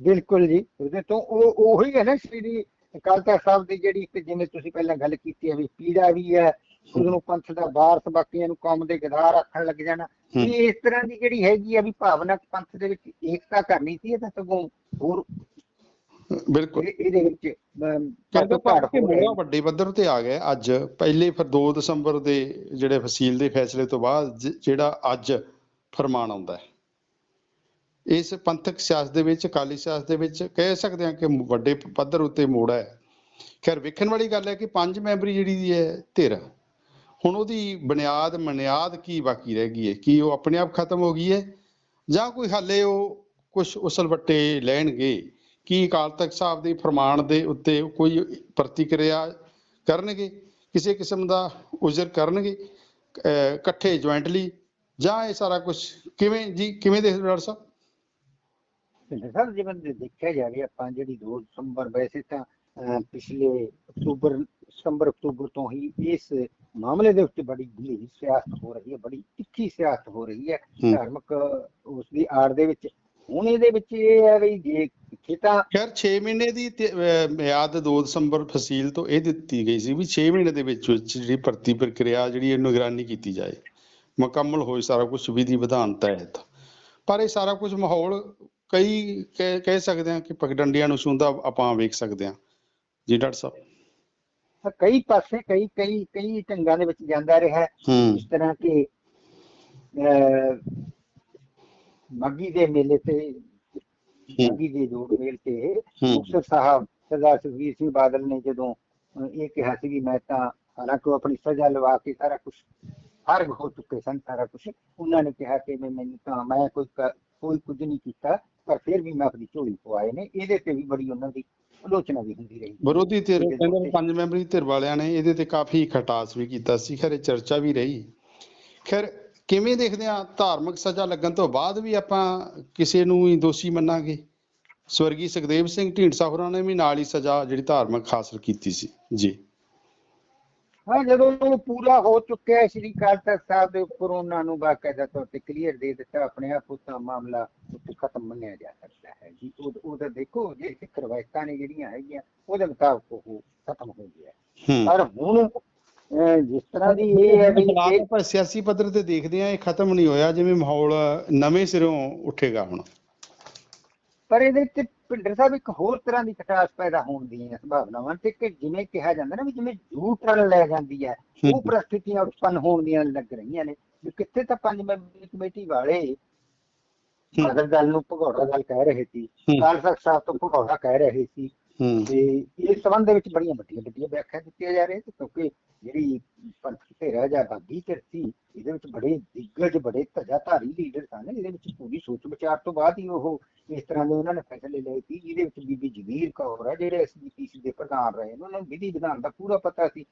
ਬਿਲਕੁਲ ਜੀ। ਉਹਦੇ ਤੋਂ ਉਹ ਉਹੀ ਹੈ ਨਾ ਸ਼੍ਰੀ ਅਕਾਲ ਤਖਤ ਸਾਹਿਬ ਦੀ ਜਿਹੜੀ ਜਿਵੇਂ ਤੁਸੀਂ ਪਹਿਲਾਂ ਗੱਲ ਕੀਤੀ ਹੈ ਵੀ ਪੀੜਾ ਵੀ ਹੈ ਉਹਨੂੰ ਪੰਥ ਦਾ ਵਾਰਸ ਬਾਕੀਆਂ ਨੂੰ ਕੌਮ ਦੇ ਗਦਾਰ ਰੱਖਣ ਲੱਗ ਜਾਣਾ। ਇਹ ਇਸ ਤਰ੍ਹਾਂ ਦੀ ਜਿਹੜੀ ਹੈਗੀ ਆ ਵੀ ਭਾਵਨਾ ਪੰਥ ਦੇ ਵਿੱਚ ਏਕਤਾ ਕਰਨੀ ਸੀ ਇਹ ਤਾਂ ਸਗੋਂ ਹੋਰ ਬਿਲਕੁਲ। ਇਹ- ਇਹਦੇ ਵਿੱਚ ਕਿ ਮੋੜਾ ਵੱਡੇ ਪੱਧਰ ਤੇ ਆ ਗਿਆ ਅੱਜ। ਪਹਿਲੇ ਫਿਰ 2 ਦਸੰਬਰ ਦੇ ਜਿਹੜੇ ਫਸੀਲ ਦੇ ਫੈਸਲੇ ਤੋਂ ਬਾਅਦ ਜਿਹੜਾ ਅੱਜ ਫਰਮਾਨ ਆਉਂਦਾ ਹੈ। ਇਸ ਪੰਥਕ ਸਿਆਸਤ ਦੇ ਵਿੱਚ ਅਕਾਲੀ ਸਿਆਸਤ ਦੇ ਵਿੱਚ ਕਹਿ ਸਕਦੇ ਹਾਂ ਕਿ ਵੱਡੇ ਪੱਧਰ ਉੱਤੇ ਮੋੜ ਹੈ। ਖੈਰ ਵੇਖਣ ਵਾਲੀ ਗੱਲ ਹੈ ਕਿ ਪੰਜ ਮੈਂਬਰੀ ਜਿਹੜੀ ਦੀ ਹੈ ਧਿਰ। ਹੁਣ ਉਹਦੀ ਬੁਨਿਆਦ ਮਨਿਆਦ ਕੀ ਬਾਕੀ ਰਹਿ ਗਈ ਹੈ? ਕੀ ਉਹ ਆਪਣੇ ਆਪ ਖਤਮ ਹੋ ਗਈ ਹੈ? ਜਾਂ ਕੋਈ ਹਾਲੇ ਉਹ ਕੁਝ ਉਸਲਵੱਟੇ ਲੈਣਗੇ? ਕੀ ਅਕਾਲ ਤਖਤ ਸਾਹਿਬ ਦੇ ਫਰਮਾਨ ਦੇ ਉੱਤੇ ਕੋਈ ਪ੍ਰਤੀਕਿਰਿਆ ਕਰਨਗੇ? ਕਿਸੇ ਕਿਸਮ ਦਾ ਉਜ਼ਰ ਕਰਨਗੇ? ਇਕੱਠੇ ਜੁਆਇੰਟਲੀ ਜਾਂ ਇਹ ਸਾਰਾ ਕੁਝ ਕਿਵੇਂ ਜੀ, ਕਿਵੇਂ ਦੇਖਦੇ ਡਾਕਟਰ ਸਾਹਿਬ? ਸਰ ਜਿਵੇਂ ਦੇ- ਦੇਖਿਆ ਜਾਵੇ, ਆਪਾਂ ਜਿਹੜੀ 2 ਦਸੰਬਰ ਵੈਸੇ ਤਾਂ ਪਿਛਲੇ ਅਕਤੂਬਰ, ਸਤੰਬਰ, ਅਕਤੂਬਰ ਤੋਂ ਹੀ ਇਸ ਮਾਮਲੇ ਦੇ ਉੱਤੇ ਬੜੀ ਗੰਭੀਰ ਸਿਆਸਤ ਹੋ ਰਹੀ ਹੈ ਬੜੀ ਤਿੱਖੀ ਸਿਆਸਤ ਹੋ ਰਹੀ ਹੈ। ਧਾਰਮਿਕ ਉਸ ਦੀ ਆੜ ਦੇ ਵਿੱਚ ਹੁਣ ਇਹਦੇ ਵਿੱਚ ਇਹ ਹੈ ਵੀ ਜੇ ਕਿਤੇ ਤਾਂ ਖੈਰ 6 ਮਹੀਨੇ ਦੀ ਮਿਆਦ 2 ਦਸੰਬਰ ਫਸੀਲ ਤੋਂ ਇਹ ਦਿੱਤੀ ਗਈ ਸੀ ਵੀ 6 ਮਹੀਨੇ ਦੇ ਵਿੱਚ ਜਿਹੜੀ ਭਰਤੀ ਪ੍ਰਕਿਰਿਆ ਜਿਹੜੀ ਨਿਗਰਾਨੀ ਕੀਤੀ ਜਾਏ। ਮੁਕੰਮਲ ਹੋਏ ਸਾਰਾ ਕੁਝ ਵਿਧੀ ਵਿਧਾਨ ਤਹਿਤ। ਪਰ ਇਹ ਸਾਰਾ ਕੁਝ ਮਾਹੌਲ ਕਈ ਕਹਿ ਸਕਦੇ ਹਾਂ ਕਿ ਪਗਡੰਡੀਆਂ ਨੂੰ ਛੂੰਹਦਾ ਆਪਾਂ ਵੇਖ ਸਕਦੇ ਹਾਂ। ਜੀ ਡਾਕਟਰ ਸਾਹਿਬ। ਕਈ ਪਾਸੇ ਕਈ ਕਈ ਕਈ ਢੰਗਾਂ ਦੇ ਵਿੱਚ ਜਾਂਦਾ ਰਿਹਾ ਇਸ ਤਰ੍ਹਾਂ ਕਿ ਮਾਘੀ ਦੇ ਮੇਲੇ ਤੇ ਮਾਘੀ ਦੇ ਜੋੜ ਮੇਲ ਤੇ ਮੁਕਤਸਰ ਸਾਹਿਬ ਸਰਦਾਰ ਸੁਖਬੀਰ ਸਿੰਘ ਬਾਦਲ ਨੇ ਜਦੋਂ ਇਹ ਕਿਹਾ ਸੀ ਵੀ ਮੈਂ ਤਾਂ ਹਾਲਾਂਕਿ ਉਹ ਆਪਣੀ ਸਜ਼ਾ ਲਵਾ ਕੇ ਸਾਰਾ ਕੁਝ ਫਰਗ ਹੋ ਚੁੱਕੇ ਸਨ ਸਾਰਾ ਕੁਝ ਉਹਨਾਂ ਨੇ ਕਿਹਾ ਕਿ ਮੈਂ ਮੈਨੂੰ ਤਾਂ ਮੈਂ ਕੋਈ ਕ- ਕੋਈ ਕੁਝ ਨਹੀਂ ਕੀਤਾ ਪਰ ਫਿਰ ਵੀ ਮੈਂ ਆਪਣੀ ਝੋਲੀ ਪਵਾਏ ਨੇ ਇਹਦੇ ਤੇ ਵੀ ਬੜੀ ਉਹਨਾਂ ਦੀ ਆਲੋਚਨਾ ਵੀ ਹੁੰਦੀ ਰਹੀ। ਵਿਰੋਧੀ ਧਿਰ ਕਹਿੰਦੇ ਪੰਜ ਮੈਂਬਰੀ ਧਿਰ ਵਾਲਿਆਂ ਨੇ ਇਹਦੇ ਤੇ ਕਾਫੀ ਖਟਾਸ ਵੀ ਕੀਤਾ ਸੀ। ਖੈਰ ਚਰਚਾ ਵੀ ਰਹੀ। ਖੈਰ ਕਿਵੇਂ ਦੇਖਦੇ ਆ ਧਾਰਮਿਕ ਸਜ਼ਾ ਲੱਗਣ ਤੋਂ ਬਾਅਦ ਵੀ ਆਪਾਂ ਕਿਸੇ ਨੂੰ ਹੀ ਦੋਸ਼ੀ ਮੰਨਾਂਗੇ? ਸਵਰਗੀ ਸੁਖਦੇਵ ਸਿੰਘ ਢੀਂਡਸਾ ਹੋਰਾਂ ਨੇ ਵੀ ਨਾਲ ਹੀ ਸਜ਼ਾ ਜਿਹੜੀ ਧਾਰਮਿਕ ਹਾਸਲ ਕੀਤੀ ਸੀ। ਜੀ। ਹਾਂ ਜਦੋਂ ਉਹ ਪੂਰਾ ਹੋ ਚੁੱਕਿਆ ਸ੍ਰੀ ਅਕਾਲ ਤਖਤ ਸਾਹਿਬ ਦੇ ਉੱਪਰ ਉਹਨਾਂ ਨੂੰ ਬਾਕਾਇਦਾ ਤੌਰ ਤੇ ਕਲੀਅਰ ਦੇ ਦਿੱਤਾ ਆਪਣੇ ਆਪ ਤਾਂ ਮਾਮਲਾ ਖਤਮ ਮੰਨਿਆ ਜਾ ਸਕਦਾ ਹੈ ਜੀ। ਉਹ ਉਹ ਤਾਂ ਦੇਖੋ ਜੇ ਸਿੱਖ ਰਵਾਇਤਾਂ ਨੇ ਜਿਹੜੀਆਂ ਹੈਗੀਆਂ ਉਹਦੇ ਮੁਤਾਬਕ ਉਹ ਖਤਮ ਹੋ ਗਿਆ ਪਰ ਹੁਣ ਜਿਸ ਤਰ੍ਹਾਂ ਦੀ ਇਹ ਹੈ ਵੀ ਆਪਾਂ ਸਿਆਸੀ ਪੱਧਰ ਤੇ ਦੇਖਦੇ ਆ ਇਹ ਖਤਮ ਨਹੀਂ ਹੋਇਆ ਜਿਵੇਂ ਮਾਹੌਲ ਨਵੇਂ ਸਿਰੋਂ ਉੱਠੇਗਾ ਹੁਣ। ਪਰ ਇਹਦੇ ਤੇ ਭਿੰਡਰ ਸਾਹਿਬ ਇੱਕ ਹੋਰ ਤਰ੍ਹਾਂ ਦੀ ਖਟਾਸ ਪੈਦਾ ਹੋਣ ਦੀਆਂ ਸੰਭਾਵਨਾਵਾਂ ਤੇ ਕਿ ਜਿਵੇਂ ਕਿਹਾ ਜਾਂਦਾ ਨਾ ਵੀ ਜਿਵੇਂ ਝੂਠ ਰਲ ਲੈ ਜਾਂਦੀ ਹੈ ਉਹ। ਪ੍ਰਸਥਿਤੀਆਂ ਉਤਪੰਨ ਹੋਣ ਦੀਆਂ ਲੱਗ ਰਹੀਆਂ ਨੇ ਕਿੱਥੇ ਤਾਂ ਪੰਜ ਮੈਂਬਰੀ ਕਮੇਟੀ ਵਾਲੇ। ਅਗਰ ਗੱਲ ਨੂੰ ਭਗੌੜਾ ਗੱਲ ਕਹਿ ਰਹੇ ਸੀ। ਕਾਲ ਸਾਹਿਬ ਤੋਂ ਭਗੌੜਾ ਕਹਿ ਰਹੇ ਸੀ ਤੇ ਇਸ ਸੰਬੰਧ ਦੇ ਵਿੱਚ ਬੜੀਆਂ ਵੱਡੀਆਂ ਵੱਡੀਆਂ ਵਿਆਖਿਆ ਦਿੱਤੀਆਂ ਜਾ ਰਹੀਆਂ ਤੇ ਕਿਉਂਕਿ ਜਿਹੜੀ ਪੰਥਕ ਧਿਰਾ ਜਾਂ ਬਾਗੀ ਸੀ ਇਹਦੇ ਵਿੱਚ ਬੜੇ ਦਿੱਗਜ ਬੜੇ ਧਜਾਧਾਰੀ ਲੀਡਰ ਸਨ ਇਹਦੇ ਵਿੱਚ ਪੂਰੀ ਸੋਚ ਵਿਚਾਰ ਤੋਂ ਬਾਅਦ ਹੀ ਉਹ ਇਸ ਤਰ੍ਹਾਂ ਦੇ ਉਹਨਾਂ ਨੇ ਫੈਸਲੇ ਲਏ ਸੀ ਜਿਹਦੇ ਵਿੱਚ ਬੀਬੀ ਜਗੀਰ ਕੌਰ ਹੈ ਜਿਹੜੇ ਐਸਜੀਪੀਸੀ ਦੇ ਪ੍ਰਧਾਨ ਰਹੇ ਉਹਨਾਂ ਨੂੰ ਵਿਧੀ ਵਿਧਾਨ ਦਾ ਪੂਰਾ ਪਤਾ ਸੀ।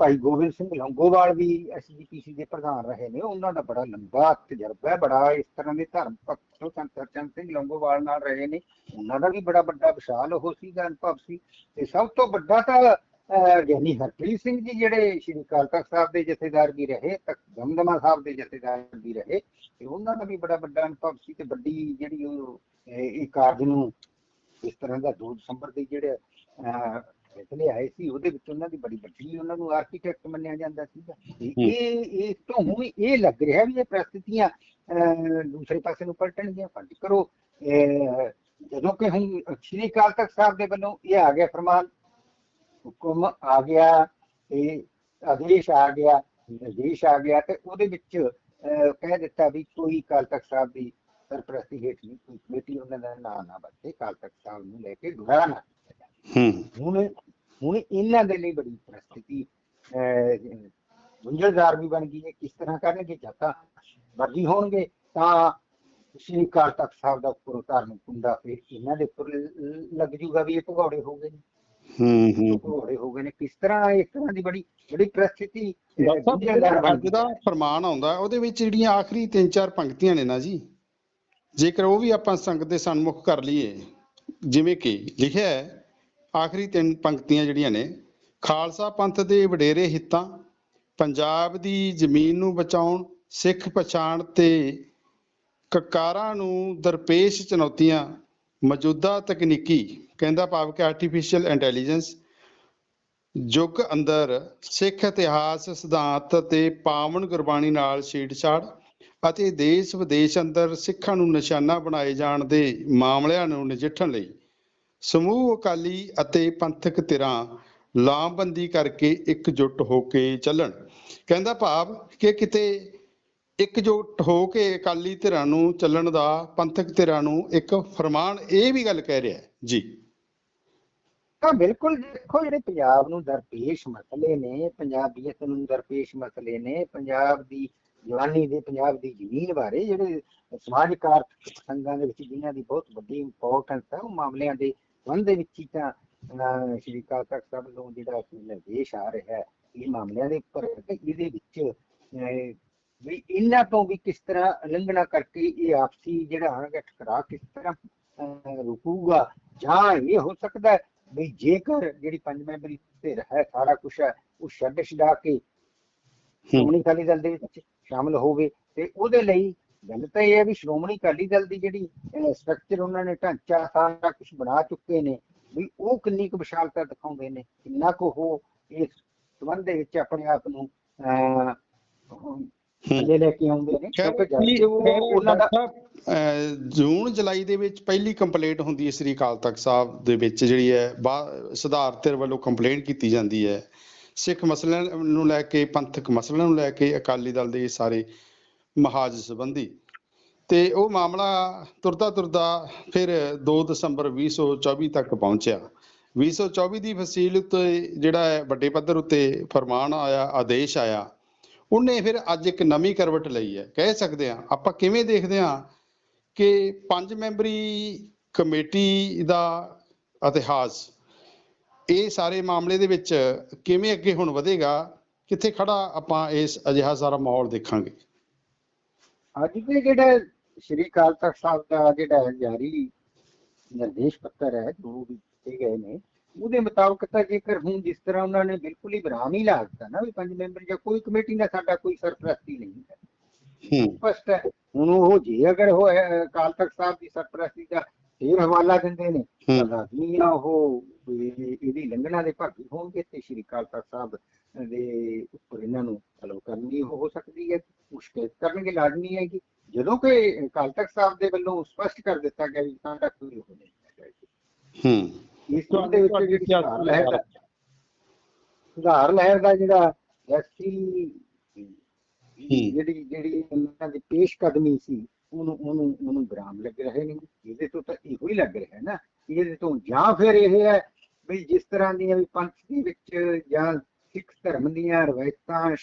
ਭਾਈ ਗੋਬਿੰਦ ਸਿੰਘ ਲੰਗੋਵਾਲ ਵੀ ਐਸਜੀਪੀਸੀ ਦੇ ਪ੍ਰਧਾਨ ਰਹੇ ਨੇ। ਉਹਨਾਂ ਦਾ ਬੜਾ ਲੰਬਾ ਤਜਰਬਾ ਹੈ, ਬੜਾ ਇਸ ਤਰ੍ਹਾਂ ਦੇ ਧਰਮ ਭਗਤ ਸੰਤ ਹਰਚੰਦ ਸਿੰਘ ਲੰਗੋਵਾਲ ਨਾਲ ਰਹੇ ਨੇ, ਉਹਨਾਂ ਦਾ ਵੀ ਬੜਾ ਵੱਡਾ ਵਿਸ਼ਾਲ ਉਹ ਸੀਗਾ ਅਨੁਭਵ ਸੀ। ਤੇ ਸਭ ਤੋਂ ਵੱਡਾ ਤਾਂ ਗਿਆਨੀ ਹਰਪ੍ਰੀਤ ਸਿੰਘ ਜੀ ਜਿਹੜੇ ਸ਼੍ਰੀ ਅਕਾਲ ਤਖਤ ਸਾਹਿਬ ਦੇ ਜਥੇਦਾਰ ਵੀ ਰਹੇ, ਤਖਤ ਦਮਦਮਾ ਸਾਹਿਬ ਦੇ ਜਥੇਦਾਰ ਵੀ ਰਹੇ, ਤੇ ਉਹਨਾਂ ਦਾ ਵੀ ਬੜਾ ਵੱਡਾ ਅਨੁਭਵ ਸੀ ਤੇ ਵੱਡੀ ਜਿਹੜੀ ਉਹ, ਇਹ ਇਹ ਕਾਰਜ ਨੂੰ ਇਸ ਤਰ੍ਹਾਂ ਦਾ 2 ਦਸੰਬਰ ਦੇ ਜਿਹੜੇ ਅਹ, ਫੈਸਲੇ ਆਏ ਸੀ ਉਹਦੇ ਵਿੱਚ ਉਹਨਾਂ ਦੀ ਬੜੀ ਵੱਡੀ ਉਹਨਾਂ ਨੂੰ ਆਰਕੀਟੈਕਟ ਮੰਨਿਆ ਜਾਂਦਾ ਸੀਗਾ। ਇਹ ਇਸ ਤੋਂ ਹੁਣ ਇਹ ਲੱਗ ਰਿਹਾ ਵੀ ਇਹ ਪ੍ਰਸਥਿਤੀਆਂ ਦੂਸਰੇ ਪਾਸੇ ਨੂੰ ਪਲਟਣਗੀਆਂ। ਫੰਡ ਕਰੋ। ਜਦੋਂ ਕਿ ਹੁਣ ਸ਼੍ਰੀ ਅਕਾਲ ਤਖਤ ਸਾਹਿਬ ਦੇ ਵੱਲੋਂ ਇਹ ਆ ਗਿਆ ਫਰਮਾਨ ਹੁਕਮ ਆ ਗਿਆ ਤੇ ਆਦੇਸ਼ ਆ ਗਿਆ ਨਿਰਦੇਸ਼ ਆ ਗਿਆ ਤੇ ਉਹਦੇ ਵਿੱਚ ਕਹਿ ਦਿੱਤਾ ਵੀ ਕੋਈ ਅਕਾਲ ਤਖਤ ਸਾਹਿਬ ਦੀ ਸਰਪ੍ਰਸਤੀ ਹੇਠ ਨਹੀਂ ਕੋਈ ਕਮੇਟੀ ਉਹਨਾਂ ਦਾ ਨਾਂ ਨਾ ਬੱਤੇ ਅਕਾਲ ਤਖਤ ਸਾਹਿਬ ਨੂੰ ਲੈ ਕੇ ਗੁਨਾਹ ਨਾ ਹੁਣ ਹੁਣ ਇਹਨਾਂ ਦੇ ਲਈ ਬੜੀ ਪ੍ਰਸਥਿਤੀ ਗੁੰਝਲਦਾਰ ਵੀ ਬਣ ਗਈ ਹੈ ਕਿਸ ਤਰ੍ਹਾਂ ਕਰਨਗੇ ਜਾਂ ਤਾਂ ਵਰਜੀ ਹੋਣਗੇ ਤਾਂ ਸ਼੍ਰੀ ਤਖਤ ਸਾਹਿਬ ਦਾ ਉੱਪਰ ਧਾਰਮਿਕ ਕੁੰਡਾ ਫਿਰ ਇਹਨਾਂ ਦੇ ਉੱਪਰ ਲੱਗ ਜੂਗਾ ਵੀ ਇਹ ਭਗੌੜੇ ਹੋ ਗਏ ਨੇ। ਹੂੰ ਹੂੰ। ਭਗੌੜੇ ਹੋ ਗਏ ਨੇ ਕਿਸ ਤਰ੍ਹਾਂ ਇਸ ਤਰ੍ਹਾਂ ਦੀ ਬੜੀ ਬੜੀ ਪ੍ਰਸਥਿਤੀ ਫਰਮਾਨ ਆਉਂਦਾ ਉਹਦੇ ਵਿੱਚ ਜਿਹੜੀਆਂ ਆਖਰੀ ਤਿੰਨ ਚਾਰ ਪੰਕਤੀਆਂ ਨੇ ਨਾ ਜੀ ਜੇਕਰ ਉਹ ਵੀ ਆਪਾਂ ਸੰਗਤ ਦੇ ਸਨਮੁਖ ਕਰ ਲਈਏ ਜਿਵੇਂ ਕਿ ਲਿਖਿਆ ਹੈ ਆਖਰੀ ਤਿੰਨ ਪੰਕਤੀਆਂ ਜਿਹੜੀਆਂ ਨੇ, ਖਾਲਸਾ ਪੰਥ ਦੇ ਵਡੇਰੇ ਹਿੱਤਾਂ, ਪੰਜਾਬ ਦੀ ਜ਼ਮੀਨ ਨੂੰ ਬਚਾਉਣ, ਸਿੱਖ ਪਛਾਣ ਤੇ ਕਕਾਰਾਂ ਨੂੰ ਦਰਪੇਸ਼ ਚੁਣੌਤੀਆਂ, ਮੌਜੂਦਾ ਤਕਨੀਕੀ, ਕਹਿੰਦਾ ਭਾਵ ਕਿ ਆਰਟੀਫੀਸ਼ੀਅਲ ਇੰਟੈਲੀਜੈਂਸ ਯੁੱਗ ਅੰਦਰ ਸਿੱਖ ਇਤਿਹਾਸ, ਸਿਧਾਂਤ ਤੇ ਪਾਵਨ ਗੁਰਬਾਣੀ ਨਾਲ ਛੇੜਛਾੜ ਅਤੇ ਦੇਸ਼ ਵਿਦੇਸ਼ ਅੰਦਰ ਸਿੱਖਾਂ ਨੂੰ ਨਿਸ਼ਾਨਾ ਬਣਾਏ ਜਾਣ ਦੇ ਮਾਮਲਿਆਂ ਨੂੰ ਨਜਿੱਠਣ ਲਈ ਸਮੂਹ ਅਕਾਲੀ ਅਤੇ ਪੰਥਕ ਧਿਰਾਂ ਲਾਮਬੰਦੀ ਕਰਕੇ ਇਕਜੁੱਟ ਹੋ ਕੇ ਚੱਲਣ। ਕਹਿੰਦਾ ਭਾਵ ਕਿ ਕਿਤੇ ਇਕਜੁੱਟ ਹੋ ਕੇ ਅਕਾਲੀ ਧਿਰਾਂ ਨੂੰ ਚੱਲਣ ਦਾ, ਪੰਥਕ ਧਿਰਾਂ ਨੂੰ ਇੱਕ ਫਰਮਾਨ ਇਹ ਵੀ ਗੱਲ ਕਹਿ ਰਿਹਾ ਜੀ। ਹਾਂ ਬਿਲਕੁਲ ਦੇਖੋ, ਜਿਹੜੇ ਪੰਜਾਬ ਨੂੰ ਦਰਪੇਸ਼ ਮਸਲੇ ਨੇ ਪੰਜਾਬੀਅਤ ਨੂੰ ਦਰਪੇਸ਼ ਮਸਲੇ ਨੇ, ਪੰਜਾਬ ਦੀ ਜਵਾਨੀ ਦੇ, ਪੰਜਾਬ ਦੀ ਜ਼ਮੀਨ ਬਾਰੇ ਜਿਹੜੇ ਸਮਾਜਿਕ ਆਰਥਿਕ ਸੰਘਾਂ ਦੇ ਵਿੱਚ ਜਿਨ੍ਹਾਂ ਦੀ ਬਹੁਤ ਵੱਡੀ ਇੰਪੋਰਟੈਂਸ ਹੈ, ਉਹ ਮਾਮਲਿਆਂ ਦੇ ਸੰਬੰਧ ਵਿੱਚ ਹੀ ਤਾਂ ਸ਼੍ਰੀ ਅਕਾਲ ਤਖਤ ਸਾਹਿਬ ਵੱਲੋਂ ਜਿਹੜਾ ਨਿਰਦੇਸ਼ ਆ ਰਿਹਾ ਹੈ ਇਹ ਮਾਮਲਿਆਂ ਦੇ ਉੱਪਰ ਇਹਦੇ ਵਿੱਚ ਵੀ ਇਹਨਾਂ ਤੋਂ ਵੀ ਕਿਸ ਤਰ੍ਹਾਂ ਉਲੰਘਣਾ ਕਰਕੇ ਇਹ ਆਪਸੀ ਜਿਹੜਾ ਹੈਗਾ ਟਕਰਾਅ ਕਿਸ ਤਰ੍ਹਾਂ ਰੁਕੂਗਾ ਜਾਂ ਇਹ ਹੋ ਸਕਦਾ ਵੀ ਜੇਕਰ ਜਿਹੜੀ ਪੰਜ ਮੈਂਬਰੀ ਧਿਰ ਹੈ ਸਾਰਾ ਕੁਝ ਹੈ ਉਹ ਛੱਡ ਛਡਾ ਕੇ ਸ਼੍ਰੋਮਣੀ ਅਕਾਲੀ ਦਲ ਦੇ ਵਿੱਚ ਸ਼ਾਮਲ ਹੋਵੇ ਤੇ ਉਹਦੇ ਲਈ ਗੱਲ ਤਾਂ ਇਹ ਹੈ ਵੀ ਸ਼੍ਰੋਮਣੀ ਅਕਾਲੀ ਦਲ ਦੀ ਜਿਹੜੀ ਸਟਰਕਚਰ ਉਹਨਾਂ ਨੇ ਢਾਂਚਾ ਸਾਰਾ ਕੁਝ ਬਣਾ ਚੁੱਕੇ ਨੇ ਵੀ ਉਹ ਕਿੰਨੀ ਕੁ ਵਿਸ਼ਾਲਤਾ ਦਿਖਾਉਂਦੇ ਨੇ ਕਿੰਨਾ ਕੁ ਉਹ ਇਸ ਸੰਬੰਧ ਦੇ ਵਿੱਚ ਆਪਣੇ ਆਪ ਨੂੰ ਥੱਲੇ ਲੈ ਕੇ ਆਉਂਦੇ ਨੇ ਕਿਉਂਕਿ ਉਹਨਾਂ ਦਾ ਜੂਨ ਜੁਲਾਈ ਦੇ ਵਿੱਚ ਪਹਿਲੀ ਕੰਪਲੇਂਟ ਹੁੰਦੀ ਹੈ ਸ੍ਰੀ ਅਕਾਲ ਤਖਤ ਸਾਹਿਬ ਦੇ ਵਿੱਚ ਜਿਹੜੀ ਹੈ ਸੁਧਾਰ ਧਿਰ ਵੱਲੋਂ ਕੰਪਲੇਂਟ ਕੀਤੀ ਜਾਂਦੀ ਹੈ। ਸਿੱਖ ਮਸਲਿਆਂ ਨੂੰ ਲੈ ਕੇ ਪੰਥਕ ਮਸਲਿਆਂ ਨੂੰ ਲੈ ਕੇ ਅਕਾਲੀ ਦਲ ਦੇ ਸਾਰੇ ਮਹਾਜ ਸੰਬੰਧੀ। ਤੇ ਉਹ ਮਾਮਲਾ ਤੁਰਦਾ ਤੁਰਦਾ ਫਿਰ 2 ਦਸੰਬਰ 2024 ਤੱਕ ਪਹੁੰਚਿਆ। 2024 ਦੀ ਫਸੀਲ ਉੱਤੇ ਜਿਹੜਾ ਹੈ ਵੱਡੇ ਪੱਧਰ ਉੱਤੇ ਫਰਮਾਨ ਆਇਆ, ਆਦੇਸ਼ ਆਇਆ। ਉਹਨੇ ਫਿਰ ਅੱਜ ਇੱਕ ਨਵੀਂ ਕਰਵਟ ਲਈ ਹੈ। ਕਹਿ ਸਕਦੇ ਆ ਆਪਾਂ ਕਿਵੇਂ ਦੇਖਦੇ ਹਾਂ ਕਿ ਪੰਜ ਮੈਂਬਰੀ ਕਮੇਟੀ ਦਾ ਇਤਿਹਾਸ, ਇਹ ਸਾਰੇ ਮਾਮਲੇ ਦੇ ਵਿੱਚ ਕਿਵੇਂ ਅੱਗੇ ਹੁਣ ਵਧੇਗਾ, ਕਿੱਥੇ ਖੜਾ ਆਪਾਂ ਇਸ ਅਜਿਹਾ ਸਾਰਾ ਮਾਹੌਲ ਦੇਖਾਂਗੇ। ਅੱਜ ਦੇ ਜਿਹੜਾ ਸ਼੍ਰੀ ਅਕਾਲ ਤਖਤ ਸਾਹਿਬ ਦਾ ਜਿਹੜਾ ਹੈ ਜਾਰੀ ਨਿਰਦੇਸ਼ ਪੱਤਰ ਹੈ ਜੋ ਵੀ ਦਿੱਤੇ ਗਏ ਨੇ ਉਹਦੇ ਮੁਤਾਬਕ ਤਾਂ ਜੇਕਰ ਹੁਣ ਜਿਸ ਤਰ੍ਹਾਂ ਉਹਨਾਂ ਨੇ ਬਿਲਕੁਲ ਹੀ ਵਿਰਾਮ ਹੀ ਲਾ ਦਿੱਤਾ ਨਾ ਵੀ ਪੰਜ ਮੈਂਬਰ ਜਾਂ ਕੋਈ ਕਮੇਟੀ ਨਾਲ ਸਾਡਾ ਕੋਈ ਸਰਪ੍ਰਸਤੀ ਨਹੀਂ ਹੈ। ਸਪਸ਼ਟ ਹੈ। ਹੁਣ ਉਹ ਜੇ ਅਗਰ ਉਹ ਅਕਾਲ ਤਖਤ ਸਾਹਿਬ ਦੀ ਸਰਪ੍ਰਸਤੀ ਦਾ ਫੇਰ ਹਵਾਲਾ ਦਿੰਦੇ ਨੇ ਤਾਂ ਲਾਜ਼ਮੀ ਆ ਉਹ ਇਹਦੀ ਲੰਘਣਾ ਦੇ ਭਾਗੀ ਹੋਣਗੇ ਤੇ ਸ਼੍ਰੀ ਅਕਾਲ ਤਖਤ ਸਾਹਿਬ ਦੇ ਉੱਪਰ ਇਹਨਾਂ ਨੂੰ ਤਲਬ ਕਰਨੀ ਹੋ ਸਕਦੀ ਹੈ ਮੁਸ਼ਕਿਲ ਕਰਨਗੇ ਲਾਜ਼ਮੀ ਹੈ ਕਿ ਜਦੋਂ ਕਿ ਅਕਾਲ ਤਖਤ ਸਾਹਿਬ ਦੇ ਵੱਲੋਂ ਸਪਸ਼ਟ ਕਰ ਦਿੱਤਾ ਗਿਆ ਵੀ ਸਾਡਾ ਕੋਈ ਉਹ ਨਹੀਂ ਹੈ ਹੂੰ। ਇਸ ਤੋਂ ਦੇ ਵਿੱਚ ਜਿਹੜੀ ਸੁਧਾਰ ਲਹਿਰ ਦਾ ਸੁਧਾਰ ਲਹਿਰ ਦਾ ਜਿਹੜਾ ਐਸੀ ਜਿਹੜੀ ਜਿਹੜੀ ਇਹਨਾਂ ਦੀ ਪੇਸ਼ ਕਦਮੀ ਸੀ ਉਹਨੂੰ ਉਹਨੂੰ ਉਹਨੂੰ ਵਿਰਾਮ ਲੱਗ ਰਹੇ ਨੇ। ਇਹਦੇ ਤੋਂ ਤਾਂ ਇਹੋ ਹੀ ਲੱਗ ਰਿਹਾ ਨਾ ਇਹਦੇ ਤੋਂ ਜਾਂ ਫਿਰ ਇਹ ਹੈ ਵੀ ਜਿਸ ਤਰ੍ਹਾਂ ਦੀਆਂ ਵੀ ਪੰਥ ਦੇ ਵਿੱਚ ਜਾਂ ਸਿੱਖ ਧਰਮ ਦੀਆਂ ਰਵਾਇਤਾਂ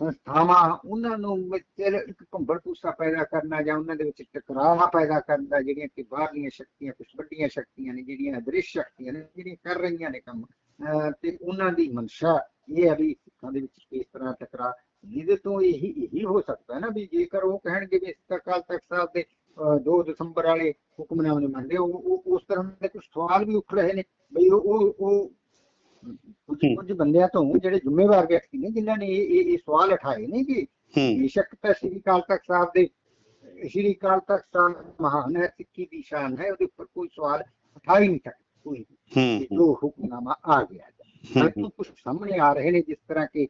ਸੰਸਥਾਵਾਂ, ਉਹਨਾਂ ਨੂੰ ਵਿੱਚ ਇੱਕ ਭੰਬਲ ਭੂਸਾ ਪੈਦਾ ਕਰਨਾ ਜਾਂ ਉਹਨਾਂ ਦੇ ਵਿੱਚ ਟਕਰਾਅ ਪੈਦਾ ਕਰਨਾ ਜਿਹੜੀਆਂ ਕਿ ਬਾਹਰਲੀਆਂ ਸ਼ਕਤੀਆਂ ਕੁਝ ਵੱਡੀਆਂ ਸ਼ਕਤੀਆਂ ਨੇ, ਜਿਹੜੀਆਂ ਅਦ੍ਰਿਸ਼ ਸ਼ਕਤੀਆਂ ਨੇ, ਜਿਹੜੀਆਂ ਕਰ ਰਹੀਆਂ ਨੇ ਕੰਮ, ਅਹ ਤੇ ਉਹਨਾਂ ਦੀ ਮਨਸ਼ਾ ਇਹ ਹੈ ਵੀ ਸਿੱਖਾਂ ਦੇ ਵਿੱਚ ਇਸ ਤਰ੍ਹਾਂ ਟਕਰਾਅ ਜਿਹਦੇ ਤੋਂ ਇਹੀ ਇਹੀ ਹੋ ਸਕਦਾ ਹੈ ਨਾ ਵੀ ਜੇਕਰ ਉਹ ਕਹਿਣਗੇ ਵੀ ਅਕਾਲ ਤਖਤ ਸਾਹਿਬ ਦੇ 2 ਦਸੰਬਰ ਵਾਲੇ ਹੁਕਮਨਾਮੇ ਮੰਨਦੇ ਉਹ ਉਹ- ਉਸ ਤਰ੍ਹਾਂ ਦੇ ਕੁਝ ਸਵਾਲ ਵੀ ਉੱਠ ਰਹੇ ਨੇ। ਬਈ ਉਹ ਉਹ ਕੁਝ ਬੰਦਿਆਂ ਤੋਂ ਜਿਹੜੇ ਜ਼ਿੰਮੇਵਾਰ ਵਿਅਕਤੀ ਨੇ ਜਿਨ੍ਹਾਂ ਨੇ ਇਹ ਇਹ ਸਵਾਲ ਉਠਾਏ ਨੇ ਕਿ ਬੇਸ਼ੱਕ ਤਾਂ ਸ੍ਰੀ ਅਕਾਲ ਤਖਤ ਸਾਹਿਬ ਦੇ ਸ੍ਰੀ ਅਕਾਲ ਤਖਤ ਸਾਹਿਬ ਮਹਾਨ ਹੈ ਸਿੱਖੀ ਦੀ ਸ਼ਾਨ ਹੈ ਉਹਦੇ ਉੱਪਰ ਕੋਈ ਸਵਾਲ ਉਠਾ ਹੀ ਨਹੀਂ ਸਕਦਾ ਕੋਈ ਜੋ ਹੁਕਮਨਾਮਾ ਆ ਗਿਆ ਹੂੰ। ਕੁਝ ਸਾਹਮਣੇ ਆ ਰਹੇ ਨੇ ਜਿਸ ਤਰ੍ਹਾਂ ਕਿ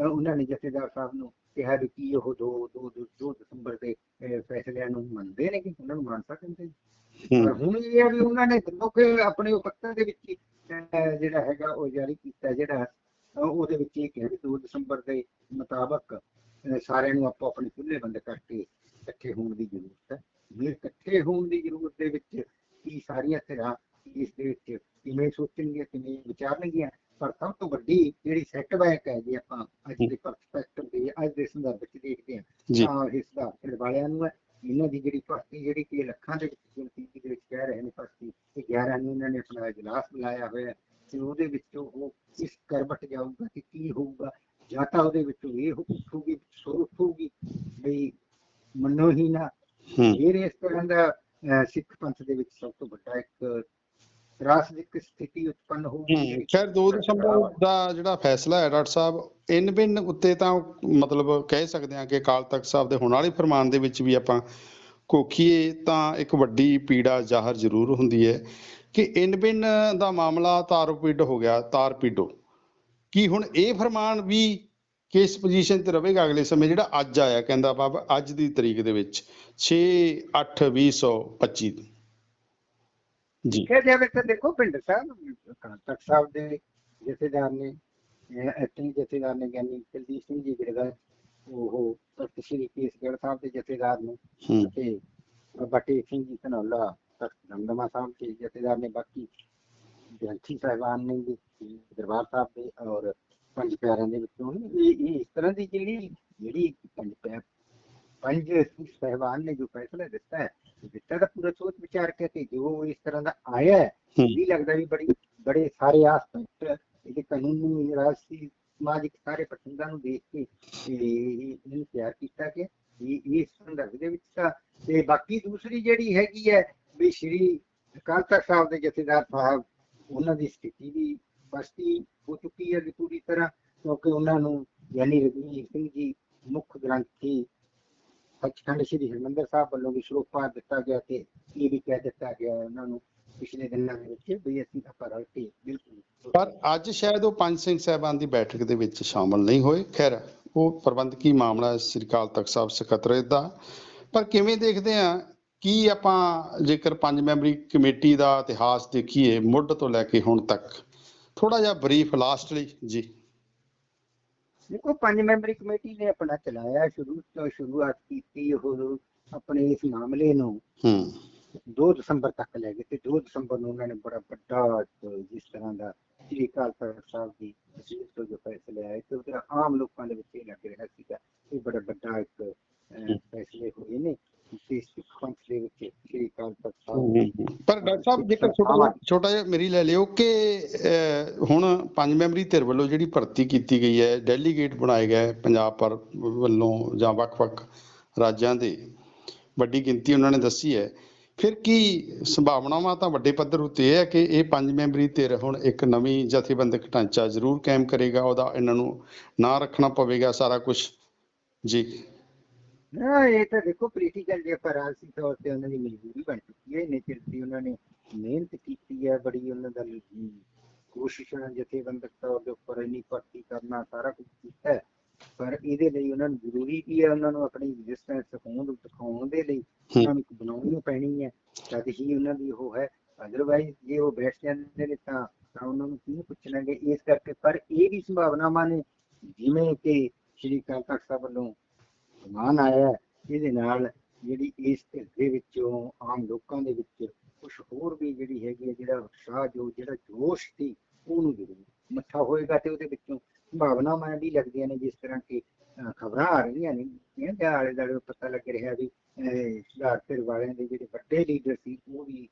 ਉਹਨਾਂ ਨੇ ਜਥੇਦਾਰ ਸਾਹਿਬ ਨੂੰ ਕਿਹਾ ਵੀ ਕੀ ਉਹ 2 2 2 ਦਸੰਬਰ ਦੇ ਫੈਸਲਿਆਂ ਨੂੰ ਮੰਨਦੇ ਨੇ ਕਿ ਉਹਨਾਂ ਨੂੰ ਮੰਨ ਸਕਦੇ ਪਰ ਹੁਣ ਇਹ ਹੈ ਵੀ ਉਹਨਾਂ ਨੇ ਲੋਕ ਆਪਣੇ ਪੱਤਰ ਦੇ ਵਿੱਚ ਜਿਹੜਾ ਹੈਗਾ ਉਹ ਜਾਰੀ ਕੀਤਾ ਜਿਹੜਾ ਉਹਦੇ ਵਿੱਚ ਇਹ ਕਿਹਾ ਵੀ 2 ਦਸੰਬਰ ਦੇ ਮੁਤਾਬਕ ਸਾਰਿਆਂ ਨੂੰ ਆਪੋ ਆਪਣੇ ਚੁੱਲ੍ਹੇ ਬੰਦ ਕਰਕੇ ਇਕੱਠੇ ਹੋਣ ਦੀ ਜ਼ਰੂਰਤ ਹੈ। ਜੇ ਇਕੱਠੇ ਹੋਣ ਦੀ ਜ਼ਰੂਰਤ ਦੇ ਵਿੱਚ ਕੀ ਸਾਰੀਆਂ ਧਿਰਾਂ ਇਸ ਦੇ ਵਿੱਚ ਕਿਵੇਂ ਸੋਚਣਗੀਆਂ ਕਿਵੇਂ ਵਿਚਾਰਨਗੀਆਂ ਪਰ ਸਭ ਤੋਂ ਵੱਡੀ ਜਿਹੜੀ ਸੈਟਬੈਕ ਹੈ ਜੇ ਆਪਾਂ ਅੱਜ ਦੇ ਪਰਸਪੈਕਟਿਵ ਦੇ ਅੱਜ ਦੇ ਸੰਦਰਭ ਵਿੱਚ ਦੇਖਦੇ ਹਾਂ ਤਾਂ ਇਸ ਦਾ ਵਾਲਿਆਂ ਨੂੰ ਇਹਨਾਂ ਦੀ ਜਿਹੜੀ ਭਰਤੀ ਜਿਹੜੀ ਕਿ ਲੱਖਾਂ ਦੇ ਵਿੱਚ ਗਿਣਤੀ ਦੇ ਵਿੱਚ ਕਹਿ ਰਹੇ ਨੇ ਭਰਤੀ ਤੇ 11 ਨੂੰ ਇਹਨਾਂ ਨੇ ਆਪਣਾ ਇਜਲਾਸ ਬੁਲਾਇਆ ਹੋਇਆ ਤੇ ਉਹਦੇ ਵਿੱਚ ਉਹ ਇਸ ਕਰਵਟ ਜਾਊਗਾ ਕਿ ਕੀ ਹੋਊਗਾ ਜਾਂ ਤਾਂ ਉਹਦੇ ਵਿੱਚੋਂ ਇਹ ਉੱਠੂਗੀ ਸੁਰ ਉੱਠੂਗੀ ਵੀ ਮੰਨੋ ਹੀ ਨਾ। ਹੂੰ। ਫਿਰ ਇਸ ਤਰ੍ਹਾਂ ਦਾ ਸਿੱਖ ਪੰਥ ਦੇ ਵਿੱਚ ਸਭ ਤੋਂ ਵੱਡਾ ਇੱਕ ਰਾਜਨੀਤਿਕ ਸਥਿਤੀ ਉਤਪੰਨ ਹੋਊਗੀ। ਖੈਰ 2 ਦਸੰਬਰ ਦਾ ਜਿਹੜਾ ਫੈਸਲਾ ਹੈ, ਡਾਕਟਰ ਸਾਹਿਬ ਇਨ ਬਿਨ ਉੱਤੇ ਤਾਂ ਮਤਲਬ ਕਹਿ ਸਕਦੇ ਹਾਂ ਕਿ ਅਕਾਲ ਤਖਤ ਸਾਹਿਬ ਦੇ ਹੁਣ ਵਾਲੇ ਫਰਮਾਨ ਦੇ ਵਿੱਚ ਵੀ ਆਪਾਂ ਕੋਖੀਏ ਤਾਂ ਇੱਕ ਵੱਡੀ ਪੀੜਾ ਜ਼ਾਹਰ ਜ਼ਰੂਰ ਹੁੰਦੀ ਹੈ ਕਿ ਇਨ ਬਿਨ ਦਾ ਮਾਮਲਾ ਤਾਰਪੀਡ ਹੋ ਗਿਆ, ਤਾਰਪੀਡੋ। ਕੀ ਹੁਣ ਇਹ ਫਰਮਾਨ ਵੀ ਕਿਸ ਪੋਜੀਸ਼ਨ ਤੇ ਰਹੇਗਾ ਅਗਲੇ ਸਮੇਂ, ਜਿਹੜਾ ਅੱਜ ਆਇਆ, ਕਹਿੰਦਾ ਬਾਬਾ, ਅੱਜ ਦੀ ਤਰੀਕ ਦੇ ਵਿੱਚ 6 8 2025 ਜੀ ਦੇਖਿਆ ਜਾਵੇ ਤਾਂ ਦੇਖੋ ਪਿੰਡ ਸਾਹਿਬ ਅਕਾਲ ਤਖਤ ਸਾਹਿਬ ਦੇ ਜਥੇਦਾਰ ਨੇ ਐਕਟਿੰਗ ਜਥੇਦਾਰ ਨੇ ਗਿਆਨੀ ਕੁਲਦੀਪ ਸਿੰਘ ਜੀ ਗਿਰਗਾ ਉਹ ਤਖਤ ਸ੍ਰੀ ਕੇਸਗੜ੍ਹ ਸਾਹਿਬ ਦੇ ਜਥੇਦਾਰ ਨੇ ਹੂੰ ਅਤੇ ਬਾਬਾ ਟੇਕ ਸਿੰਘ ਜੀ ਧਨੌਲਾ ਤਖਤ ਦਮਦਮਾ ਸਾਹਿਬ ਦੇ ਜਥੇਦਾਰ ਨੇ ਬਾਕੀ ਗ੍ਰੰਥੀ ਸਾਹਿਬਾਨ ਨੇ ਵੀ ਦਰਬਾਰ ਸਾਹਿਬ ਦੇ ਔਰ ਪੰਜ ਪਿਆਰਿਆਂ ਦੇ ਵਿੱਚੋਂ ਨੇ। ਇਹ ਇਹ ਇਸ ਤਰ੍ਹਾਂ ਦੀ ਜਿਹੜੀ ਜਿਹੜੀ ਪੰਜ ਪਿਆਰ ਪੰਜ ਸਿੱਖ ਸਾਹਿਬਾਨ ਨੇ ਜੋ ਫੈਸਲਾ ਦਿੱਤਾ ਹੈ ਦਿੱਤਾ ਤਾਂ ਪੂਰਾ ਸੋਚ ਵਿਚਾਰ ਕੇ ਤੇ ਜੋ ਇਸ ਤਰ੍ਹਾਂ ਦਾ ਆਇਆ ਹੈ ਵੀ ਲੱਗਦਾ ਵੀ ਬੜੀ ਬੜੇ ਸਾਰੇ ਆਸਪੈਕਟ ਇਹਦੇ ਕਾਨੂੰਨੀ ਰਾਜਸੀ ਸਮਾਜਿਕ ਸਾਰੇ ਪ੍ਰਸੰਗਾਂ ਨੂੰ ਦੇਖ ਕੇ ਇਹ ਇਹਨੂੰ ਤਿਆਰ ਕੀਤਾ ਗਿਆ ਇਹ ਇਸ ਸੰਦਰਭ ਦੇ ਵਿੱਚ ਤਾਂ ਤੇ ਬਾਕੀ ਦੂਸਰੀ ਜਿਹੜੀ ਹੈਗੀ ਹੈ ਵੀ ਸ਼੍ਰੀ ਅਕਾਲ ਤਖਤ ਸਾਹਿਬ ਦੇ ਜਥੇਦਾਰ ਸਾਹਿਬ ਉਹਨਾਂ ਦੀ ਸਥਿਤੀ ਵੀ ਸਪਸ਼ਟੀ ਹੋ ਚੁੱਕੀ ਹੈ ਪੂਰੀ ਤਰ੍ਹਾਂ ਕਿਉਂਕਿ ਉਹਨਾਂ ਨੂੰ ਯਾਨੀ ਰਘਵੀਰ ਸਿੰਘ ਜੀ ਮੁੱਖ ਗ੍ਰੰਥੀ ਸੱਚਖੰਡ ਸ੍ਰੀ ਹਰਿਮੰਦਰ ਸਾਹਿਬ ਵੱਲੋਂ ਵੀ ਸਰੋਪਾ ਦਿੱਤਾ ਗਿਆ ਤੇ ਇਹ ਵੀ ਕਹਿ ਦਿੱਤਾ ਗਿਆ ਉਹਨਾਂ ਨੂੰ ਪਿਛਲੇ ਦਿਨਾਂ ਦੇ ਵਿੱਚ ਵੀ ਅਸੀਂ ਆਪਾਂ ਰਲ ਕੇ ਬਿਲਕੁਲ ਪਰ ਅੱਜ ਸ਼ਾਇਦ ਉਹ ਪੰਜ ਸਿੰਘ ਸਾਹਿਬਾਨ ਦੀ ਬੈਠਕ ਦੇ ਵਿੱਚ ਸ਼ਾਮਲ ਨਹੀਂ ਹੋਏ। ਖੈਰ, ਉਹ ਪ੍ਰਬੰਧਕੀ ਮਾਮਲਾ ਸ੍ਰੀ ਅਕਾਲ ਤਖਤ ਸਾਹਿਬ ਸਕੱਤਰੇਤ ਦਾ ਪਰ ਕਿਵੇਂ ਦੇਖਦੇ ਆ ਕੀ ਆਪਾਂ ਜੇਕਰ ਪੰਜ ਮੈਂਬਰੀ ਕਮੇਟੀ ਦਾ ਇਤਿਹਾਸ ਦੇਖੀਏ ਮੁੱਢ ਤੋਂ ਲੈ ਕੇ ਹੁਣ ਤੱਕ? ਥੋੜਾ ਜਿਹਾ ਬਰੀਫ ਲਾਸਟਲੀ ਜੀ। ਦੇਖੋ ਪੰਜ ਮੈਂਬਰੀ ਕਮੇਟੀ ਨੇ ਆਪਣਾ ਚਲਾਇਆ ਸ਼ੁਰੂ ਤੋਂ ਸ਼ੁਰੂਆਤ ਕੀਤੀ ਉਹ ਆਪਣੇ ਇਸ ਮਾਮਲੇ ਨੂੰ। ਹੂੰ। 2 ਦਸੰਬਰ ਤੱਕ ਲੈ ਗਏ ਤੇ 2 ਦਸੰਬਰ ਨੂੰ ਉਹਨਾਂ ਨੇ ਬੜਾ ਵੱਡਾ ਜਿਸ ਤਰ੍ਹਾਂ ਦਾ ਸ੍ਰੀ ਅਕਾਲ ਤਖਤ ਸਾਹਿਬ ਦੀ ਤਸਵੀਰ ਤੋਂ ਜੋ ਫੈਸਲੇ ਆਏ ਤੇ ਉਹਦਾ ਆਮ ਲੋਕਾਂ ਦੇ ਵਿੱਚ ਇਹ ਲੱਗ ਰਿਹਾ ਸੀਗਾ ਇਹ ਬੜਾ ਵੱਡਾ ਇੱਕ ਫੈਸਲੇ ਹੋਏ ਨੇ। ਦੇ ਵਿੱਚ ਸ੍ਰੀ ਅਕਾਲ ਤਖਤ ਪਰ ਡਾਕਟਰ ਸਾਹਿਬ ਜੇਕਰ ਛੋਟਾ ਛੋਟਾ ਜਿਹਾ ਮੇਰੀ ਲੈ ਲਿਓ ਕਿ ਹੁਣ ਪੰਜ ਮੈਂਬਰੀ ਧਿਰ ਵੱਲੋਂ ਜਿਹੜੀ ਭਰਤੀ ਕੀਤੀ ਗਈ ਹੈ ਡੈਲੀਗੇਟ ਬਣਾਏ ਗਏ ਪੰਜਾਬ ਪਰ ਵੱਲੋਂ ਜਾਂ ਵੱਖ-ਵੱਖ ਰਾਜਾਂ ਦੇ ਵੱਡੀ ਗਿਣਤੀ ਉਹਨਾਂ ਨੇ ਦੱਸੀ ਹੈ। ਫਿਰ ਕੀ ਸੰਭਾਵਨਾਵਾਂ ਤਾਂ ਵੱਡੇ ਪੱਧਰ ਉੱਤੇ ਹੈ ਕਿ ਇਹ ਪੰਜ ਮੈਂਬਰੀ ਧਿਰ ਹੁਣ ਇੱਕ ਨਵੀਂ ਜਥੇਬੰਦਕ ਢਾਂਚਾ ਜ਼ਰੂਰ ਕਾਇਮ ਕਰੇਗਾ ਉਹਦਾ ਇਹਨਾਂ ਨੂੰ ਨਾਂ ਰੱਖਣਾ ਪਵੇਗਾ ਸਾਰਾ ਕੁਝ ਜੀ। ਨਾ ਇਹ ਤਾਂ ਦੇਖੋ ਪੋਲੀਟੀਕਲ ਜੇ ਰਾਜਸੀ ਤੌਰ ਤੇ ਉਹਨਾਂ ਦੀ ਮਜਬੂਰੀ ਬਣ ਚੁੱਕੀ ਹੈ ਇੰਨੇ ਚਿਰ ਦੀ ਉਹਨਾਂ ਨੇ ਮਿਹਨਤ ਕੀਤੀ ਹੈ ਬੜੀ ਉਹਨਾਂ ਦਾ ਕੋਸ਼ਿਸ਼ਾਂ ਜਥੇਬੰਦਕ ਤੌਰ ਦੇ ਉੱਪਰ ਇੰਨੀ ਭਰਤੀ ਕਰਨਾ ਸਾਰਾ ਕੁਝ ਕੀਤਾ ਹੈ ਪਰ ਇਹਦੇ ਲਈ ਉਹਨਾਂ ਨੂੰ ਜ਼ਰੂਰੀ ਕੀ ਹੈ ਉਹਨਾਂ ਨੂੰ ਆਪਣੀ ਐਗਜ਼ਿਸਟੈਂਸ ਹੋਂਦ ਦਿਖਾਉਣ ਦੇ ਲਈ ਉਹਨਾਂ ਨੂੰ ਇੱਕ ਬਣਾਉਣੀ ਪੈਣੀ ਹੈ ਤਦ ਹੀ ਉਹਨਾਂ ਦੀ ਉਹ ਹੈ। ਅਦਰਵਾਈਜ਼ ਜੇ ਉਹ ਬੈਠ ਜਾਂਦੇ ਨੇ ਤਾਂ ਤਾਂ ਉਹਨਾਂ ਨੂੰ ਕੀ ਪੁੱਛਣਗੇ? ਇਸ ਕਰਕੇ ਪਰ ਇਹ ਵੀ ਸੰਭਾਵਨਾਵਾਂ ਨੇ ਜਿਵੇਂ ਕਿ ਸ਼੍ਰੀ ਅਕਾਲ ਤਖਤ ਸਾਹਿਬ ਵੱਲੋਂ ਸਮਾਨ ਆਇਆ ਇਹਦੇ ਨਾਲ ਜਿਹੜੀ ਇਸ ਧਿਰ ਵਿੱਚੋਂ ਆਮ ਲੋਕਾਂ ਦੇ ਵਿੱਚ ਕੁਝ ਹੋਰ ਵੀ ਜਿਹੜੀ ਹੈਗੀ ਹੈ ਜਿਹੜਾ ਉਤਸ਼ਾਹ ਜੋ ਜਿਹੜਾ ਜੋਸ਼ ਸੀ ਉਹਨੂੰ ਜ਼ਰੂਰ ਮੱਠਾ ਹੋਏਗਾ ਤੇ ਉਹਦੇ ਵਿੱਚੋਂ ਸੰਭਾਵਨਾਵਾਂ ਵੀ ਲੱਗਦੀਆਂ ਨੇ ਜਿਸ ਤਰ੍ਹਾਂ ਕਿ ਖਬਰਾਂ ਆ ਰਹੀਆਂ ਨੇ ਇਹਦੇ ਆਲੇ ਦੁਆਲੇ ਪਤਾ ਲੱਗ ਰਿਹਾ ਵੀ ਅਹ, ਸੁਧਾਰ ਧਿਰ ਵਾਲਿਆਂ ਦੇ ਜਿਹੜੇ ਵੱਡੇ ਲੀਡਰ ਸੀ ਉਹ ਵੀ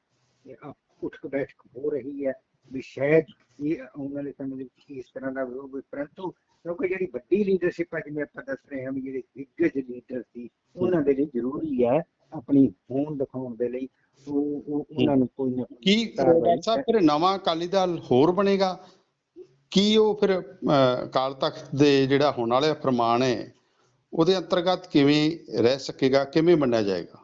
ਉੱਠ ਬੈਠਕ ਹੋ ਰਹੀ ਹੈ ਵੀ ਸ਼ਾਇਦ ਇਹ ਆਉਣ ਵਾਲੇ ਸਮੇਂ ਦੇ ਵਿੱਚ ਇਸ ਤਰ੍ਹਾਂ ਦਾ ਵਿਰੋਧ ਪਰੰਤੂ ਕਿਉਂਕਿ ਜਿਹੜੀ ਵੱਡੀ ਲੀਡਰਸ਼ਿਪ ਹੈ ਜਿਵੇਂ ਆਪਾਂ ਦੱਸ ਰਹੇ ਹਾਂ ਵੀ ਜਿਹੜੇ ਦਿੱਗਜ ਲੀਡਰ ਸੀ ਉਹਨਾਂ ਦੇ ਲਈ ਜ਼ਰੂਰੀ ਹੈ ਆਪਣੀ ਹੋਂਦ ਦਿਖਾਉਣ ਦੇ ਲਈ। ਉਹ ਉਹ- ਉਹਨਾਂ ਨੂੰ ਕੋਈ ਨਾ ਕੀ ਡਾਕਟਰ ਸਾਹਿਬ ਫਿਰ ਨਵਾਂ ਅਕਾਲੀ ਦਲ ਹੋਰ ਬਣੇਗਾ? ਕੀ ਉਹ ਫਿਰ ਅਕਾਲ ਤਖਤ ਦੇ ਜਿਹੜਾ ਹੋਣ ਵਾਲਾ ਪ੍ਰਮਾਣ ਹੈ ਉਹਦੇ ਅੰਤਰਗਤ ਕਿਵੇਂ ਰਹਿ ਸਕੇਗਾ ਕਿਵੇਂ ਮੰਨਿਆ ਜਾਏਗਾ?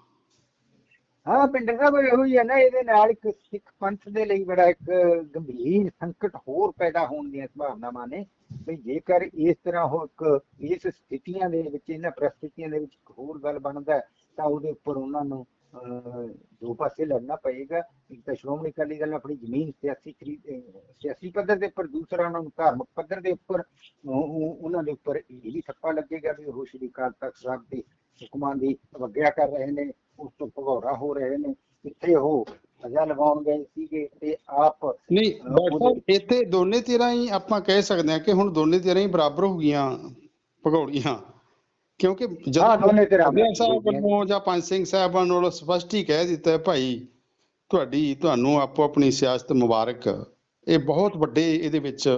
ਹਾਂ ਪਿੰਡ ਸਾਹਿਬ ਇਹੋ ਹੀ ਹੈ ਨਾ ਇਹਦੇ ਨਾਲ ਇੱਕ ਸਿੱਖ ਪੰਥ ਦੇ ਲਈ ਬੜਾ ਇੱਕ ਗੰਭੀਰ ਸੰਕਟ ਹੋਰ ਪੈਦਾ ਹੋਣ ਦੀਆਂ ਸੰਭਾਵਨਾਵਾਂ ਨੇ। ਵੀ ਜੇਕਰ ਇਸ ਤਰ੍ਹਾਂ ਹੋ ਇੱਕ ਇਸ ਸਥਿਤੀਆਂ ਦੇ ਵਿੱਚ ਇਹਨਾਂ ਪ੍ਰਸਥਿਤੀਆਂ ਦੇ ਵਿੱਚ ਇੱਕ ਹੋਰ ਗੱਲ ਬਣਦਾ ਤਾਂ ਉਹਦੇ ਉੱਪਰ ਉਹਨਾਂ ਨੂੰ ਅਹ, ਦੋ ਪਾਸੇ ਲੜਨਾ ਪਏਗਾ। ਇੱਕ ਤਾਂ ਸ਼੍ਰੋਮਣੀ ਅਕਾਲੀ ਦਲ ਆਪਣੀ ਜ਼ਮੀਨ ਸਿਆਸੀ ਸਿਆਸੀ ਪੱਧਰ ਦੇ ਉੱਪਰ ਦੂਸਰਾ ਉਹਨਾਂ ਨੂੰ ਧਾਰਮਿਕ ਪੱਧਰ ਦੇ ਉੱਪਰ ਉਹਨਾਂ ਦੇ ਉੱਪਰ ਇਹ ਵੀ ਠੱਪਾ ਲੱਗੇਗਾ ਵੀ ਉਹ ਸ਼੍ਰੀ ਅਕਾਲ ਤਖਤ ਸਾਹਿਬ ਦੇ ਹੁਕਮਾਂ ਦੀ ਅਵਗਿਆ ਕਰ ਰਹੇ ਨੇ ਉਸ ਤੋਂ ਭਗੌੜਾ ਹੋ ਰਹੇ ਨੇ ਇੱਥੇ ਉਹ ਸਜ਼ਾ ਲਗਾਉਣ ਗਏ ਸੀਗੇ ਤੇ ਆਪ ਨਹੀਂ ਡਾਕਟਰ ਸਾਹਿਬ ਇੱਥੇ ਦੋਨੇ ਧਿਰਾਂ ਹੀ ਆਪਾਂ ਕਹਿ ਸਕਦੇ ਹਾਂ ਕਿ ਹੁਣ ਦੋਨੇ ਧਿਰਾਂ ਹੀ ਬਰਾਬਰ ਹੋ ਗਈਆਂ ਭਗੌੜੀਆਂ। ਕਿਉਂਕਿ ਜਦੋਂ ਦੋਨੇ ਧਿਰਾਂ ਸਾਹਿਬ। ਵੱਲੋਂ ਜਾਂ ਪੰਜ ਸਿੰਘ ਸਾਹਿਬਾਨ ਵੱਲੋਂ ਸਪਸ਼ਟ ਹੀ ਕਹਿ ਦਿੱਤਾ ਹੈ ਭਾਈ ਤੁਹਾਡੀ ਤੁਹਾਨੂੰ ਆਪੋ ਆਪਣੀ ਸਿਆਸਤ ਮੁਬਾਰਕ। ਇਹ ਬਹੁਤ ਵੱਡੇ ਇਹਦੇ ਵਿੱਚ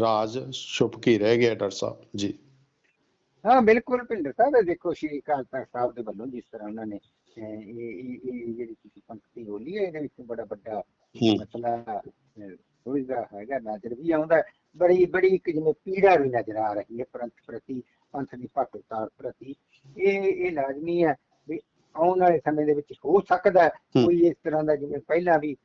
ਰਾਜ ਛੁਪ ਕੇ ਰਹਿ ਗਿਆ ਡਾਕਟਰ ਸਾਹਿਬ। ਜੀ। ਹਾਂ ਬਿਲਕੁਲ ਭਿੰਦਰ ਸਾਹਿਬ ਦੇਖੋ ਸ਼੍ਰੀ ਅਕਾਲ ਤਖਤ ਸਾਹਿਬ ਦੇ ਵੱਲੋਂ ਜਿਸ ਤਰ੍ਹਾਂ ਉਹਨਾਂ ਨੇ ਇਹ ਇਹ ਜਿਹੜੀ ਤੁਸੀਂ ਪੰਕਤੀ ਬੋਲੀ ਹੈ ਇਹਦੇ ਵਿੱਚ ਬੜਾ ਵੱਡਾ। ਮਸਲਾ ਅਹ, ਸੁਲਝਦਾ ਹੈਗਾ ਨਜ਼ਰ ਵੀ ਆਉਂਦਾ। ਬੜੀ ਬੜੀ ਇੱਕ ਜਿਵੇਂ ਪੀੜਾ ਵੀ ਨਜ਼ਰ ਆ ਰਹੀ ਹੈ ਪੰਥ ਪ੍ਰਤੀ ਪੰਥ ਦੀ ਭੱਟਤਾਰ ਪ੍ਰਤੀ ਇਹ ਇਹ ਲਾਜ਼ਮੀ ਹੈ ਵੀ ਆਉਣ ਵਾਲੇ ਸਮੇਂ ਦੇ ਵਿੱਚ ਹੋ ਸਕਦਾ। ਕੋਈ ਇਸ ਤਰ੍ਹਾਂ ਦਾ ਜਿਵੇਂ ਪਹਿਲਾਂ ਵੀ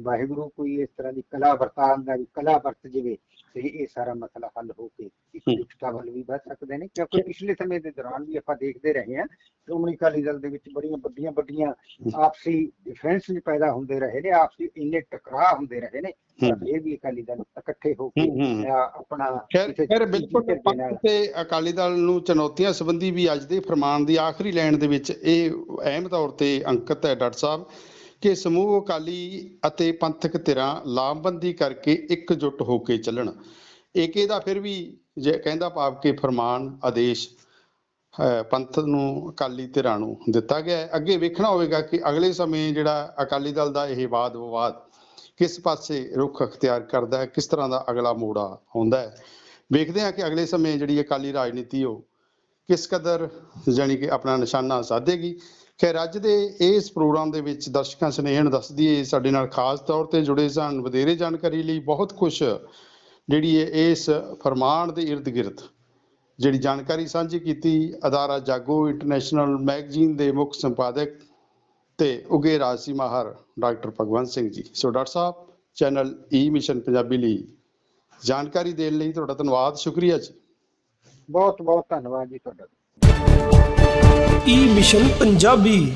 ਵਾਹਿਗੁਰੂ ਕੋਈ ਇਸ ਤਰ੍ਹਾਂ ਦੀ ਕਲਾ ਵਰਤਾਨ ਦਾ ਵੀ ਕਲਾ ਵਰਤ ਜਾਵੇ ਤੇ ਇਹ ਸਾਰਾ ਮਸਲਾ ਹੱਲ ਹੋ ਕੇ ਇੱਕ ਹੂੰ। ਇਕਤਾ ਵੱਲ ਵੀ ਵੱਧ ਸਕਦੇ ਨੇ ਕਿਉਂਕਿ ਪਿਛਲੇ ਸਮੇਂ ਦੇ ਦੌਰਾਨ ਵੀ ਆਪਾਂ ਦੇਖਦੇ ਰਹੇ ਹਾਂ ਸ਼੍ਰੋਮਣੀ ਅਕਾਲੀ ਦਲ ਦੇ ਵਿੱਚ ਬੜੀਆਂ ਵੱਡੀਆਂ ਵੱਡੀਆਂ ਆਪਸੀ ਡਿਫੈਂਸ ਵੀ ਪੈਦਾ ਹੁੰਦੇ ਰਹੇ ਨੇ ਆਪਸੀ ਇੰਨੇ ਟਕਰਾਅ ਹੁੰਦੇ ਰਹੇ ਨੇ। ਇਹ ਵੀ ਅਕਾਲੀ ਦਲ ਇਕੱਠੇ ਹੋ ਕੇ ਆਪਣਾ ਚੀਜ਼ ਬਿਲਕੁਲ ਤੇ ਅਕਾਲੀ ਦਲ ਨੂੰ ਚੁਣੌਤੀਆਂ ਸੰਬੰਧੀ ਵੀ ਅੱਜ ਦੇ ਫਰਮਾਨ ਦੀ ਆਖਰੀ ਲਾਈਨ ਦੇ ਵਿੱਚ ਇਹ ਅਹਿਮ ਤੌਰ ਤੇ ਅੰਕਿਤ ਹੈ ਡਾਕਟਰ ਸਾਹਿਬ ਕਿ ਸਮੂਹ ਅਕਾਲੀ ਅਤੇ ਪੰਥਕ ਧਿਰਾਂ ਲਾਮਬੰਦੀ ਕਰਕੇ ਇਕਜੁੱਟ ਹੋ ਕੇ ਚੱਲਣ। ਏਕੇ ਦਾ ਫਿਰ ਵੀ ਜੇ ਕਹਿੰਦਾ ਭਾਵ ਕਿ ਫਰਮਾਨ ਆਦੇਸ਼ ਅਹ, ਪੰਥ ਨੂੰ ਅਕਾਲੀ ਧਿਰਾਂ ਨੂੰ ਦਿੱਤਾ ਗਿਆ ਹੈ। ਅੱਗੇ ਵੇਖਣਾ ਹੋਵੇਗਾ ਕਿ ਅਗਲੇ ਸਮੇਂ ਜਿਹੜਾ ਅਕਾਲੀ ਦਲ ਦਾ ਇਹ ਵਾਦ ਵਿਵਾਦ ਕਿਸ ਪਾਸੇ ਰੁਖ ਅਖਤਿਆਰ ਕਰਦਾ ਹੈ ਕਿਸ ਤਰ੍ਹਾਂ ਦਾ ਅਗਲਾ ਮੋੜਾ ਆਉਂਦਾ ਹੈ। ਵੇਖਦੇ ਹਾਂ ਕਿ ਅਗਲੇ ਸਮੇਂ ਜਿਹੜੀ ਅਕਾਲੀ ਰਾਜਨੀਤੀ ਉਹ ਕਿਸ ਕਦਰ ਜਾਣੀ ਕਿ ਆਪਣਾ ਨਿਸ਼ਾਨਾ ਸਾਧੇਗੀ। ਖੈਰ, ਅੱਜ ਦੇ ਇਸ ਪ੍ਰੋਗਰਾਮ ਦੇ ਵਿੱਚ ਦਰਸ਼ਕਾਂ ਸਨੇਹਣ ਦੱਸਦੀ ਦਈਏ, ਸਾਡੇ ਨਾਲ ਖਾਸ ਤੌਰ ਤੇ ਜੁੜੇ ਸਨ ਵਧੇਰੇ ਜਾਣਕਾਰੀ ਲਈ ਬਹੁਤ ਕੁਝ ਜਿਹੜੀ ਹੈ ਇਸ ਫਰਮਾਨ ਦੇ ਇਰਦ ਗਿਰਦ। ਜਿਹੜੀ ਜਾਣਕਾਰੀ ਸਾਂਝੀ ਕੀਤੀ, ਅਦਾਰਾ ਜਾਗੋ ਇੰਟਰਨੈਸ਼ਨਲ ਮੈਗਜ਼ੀਨ ਦੇ ਮੁੱਖ ਸੰਪਾਦਕ ਤੇ ਉਗੇ ਰਾਜਸੀ ਮਾਹਰ doctor Bhagwant Singh ji. So doctor ਸਾਹਿਬ, channel e E mission Punjabi ਲਈ ਜਾਣਕਾਰੀ ਦੇਣ ਲਈ ਤੁਹਾਡਾ ਧੰਨਵਾਦ। ਸ਼ੁਕਰੀਆ ਜੀ। ਬਹੁਤ ਬਹੁਤ ਧੰਨਵਾਦ ਜੀ ਤੁਹਾਡਾ। ਈ ਮਿਸ਼ਨ ਪੰਜਾਬੀ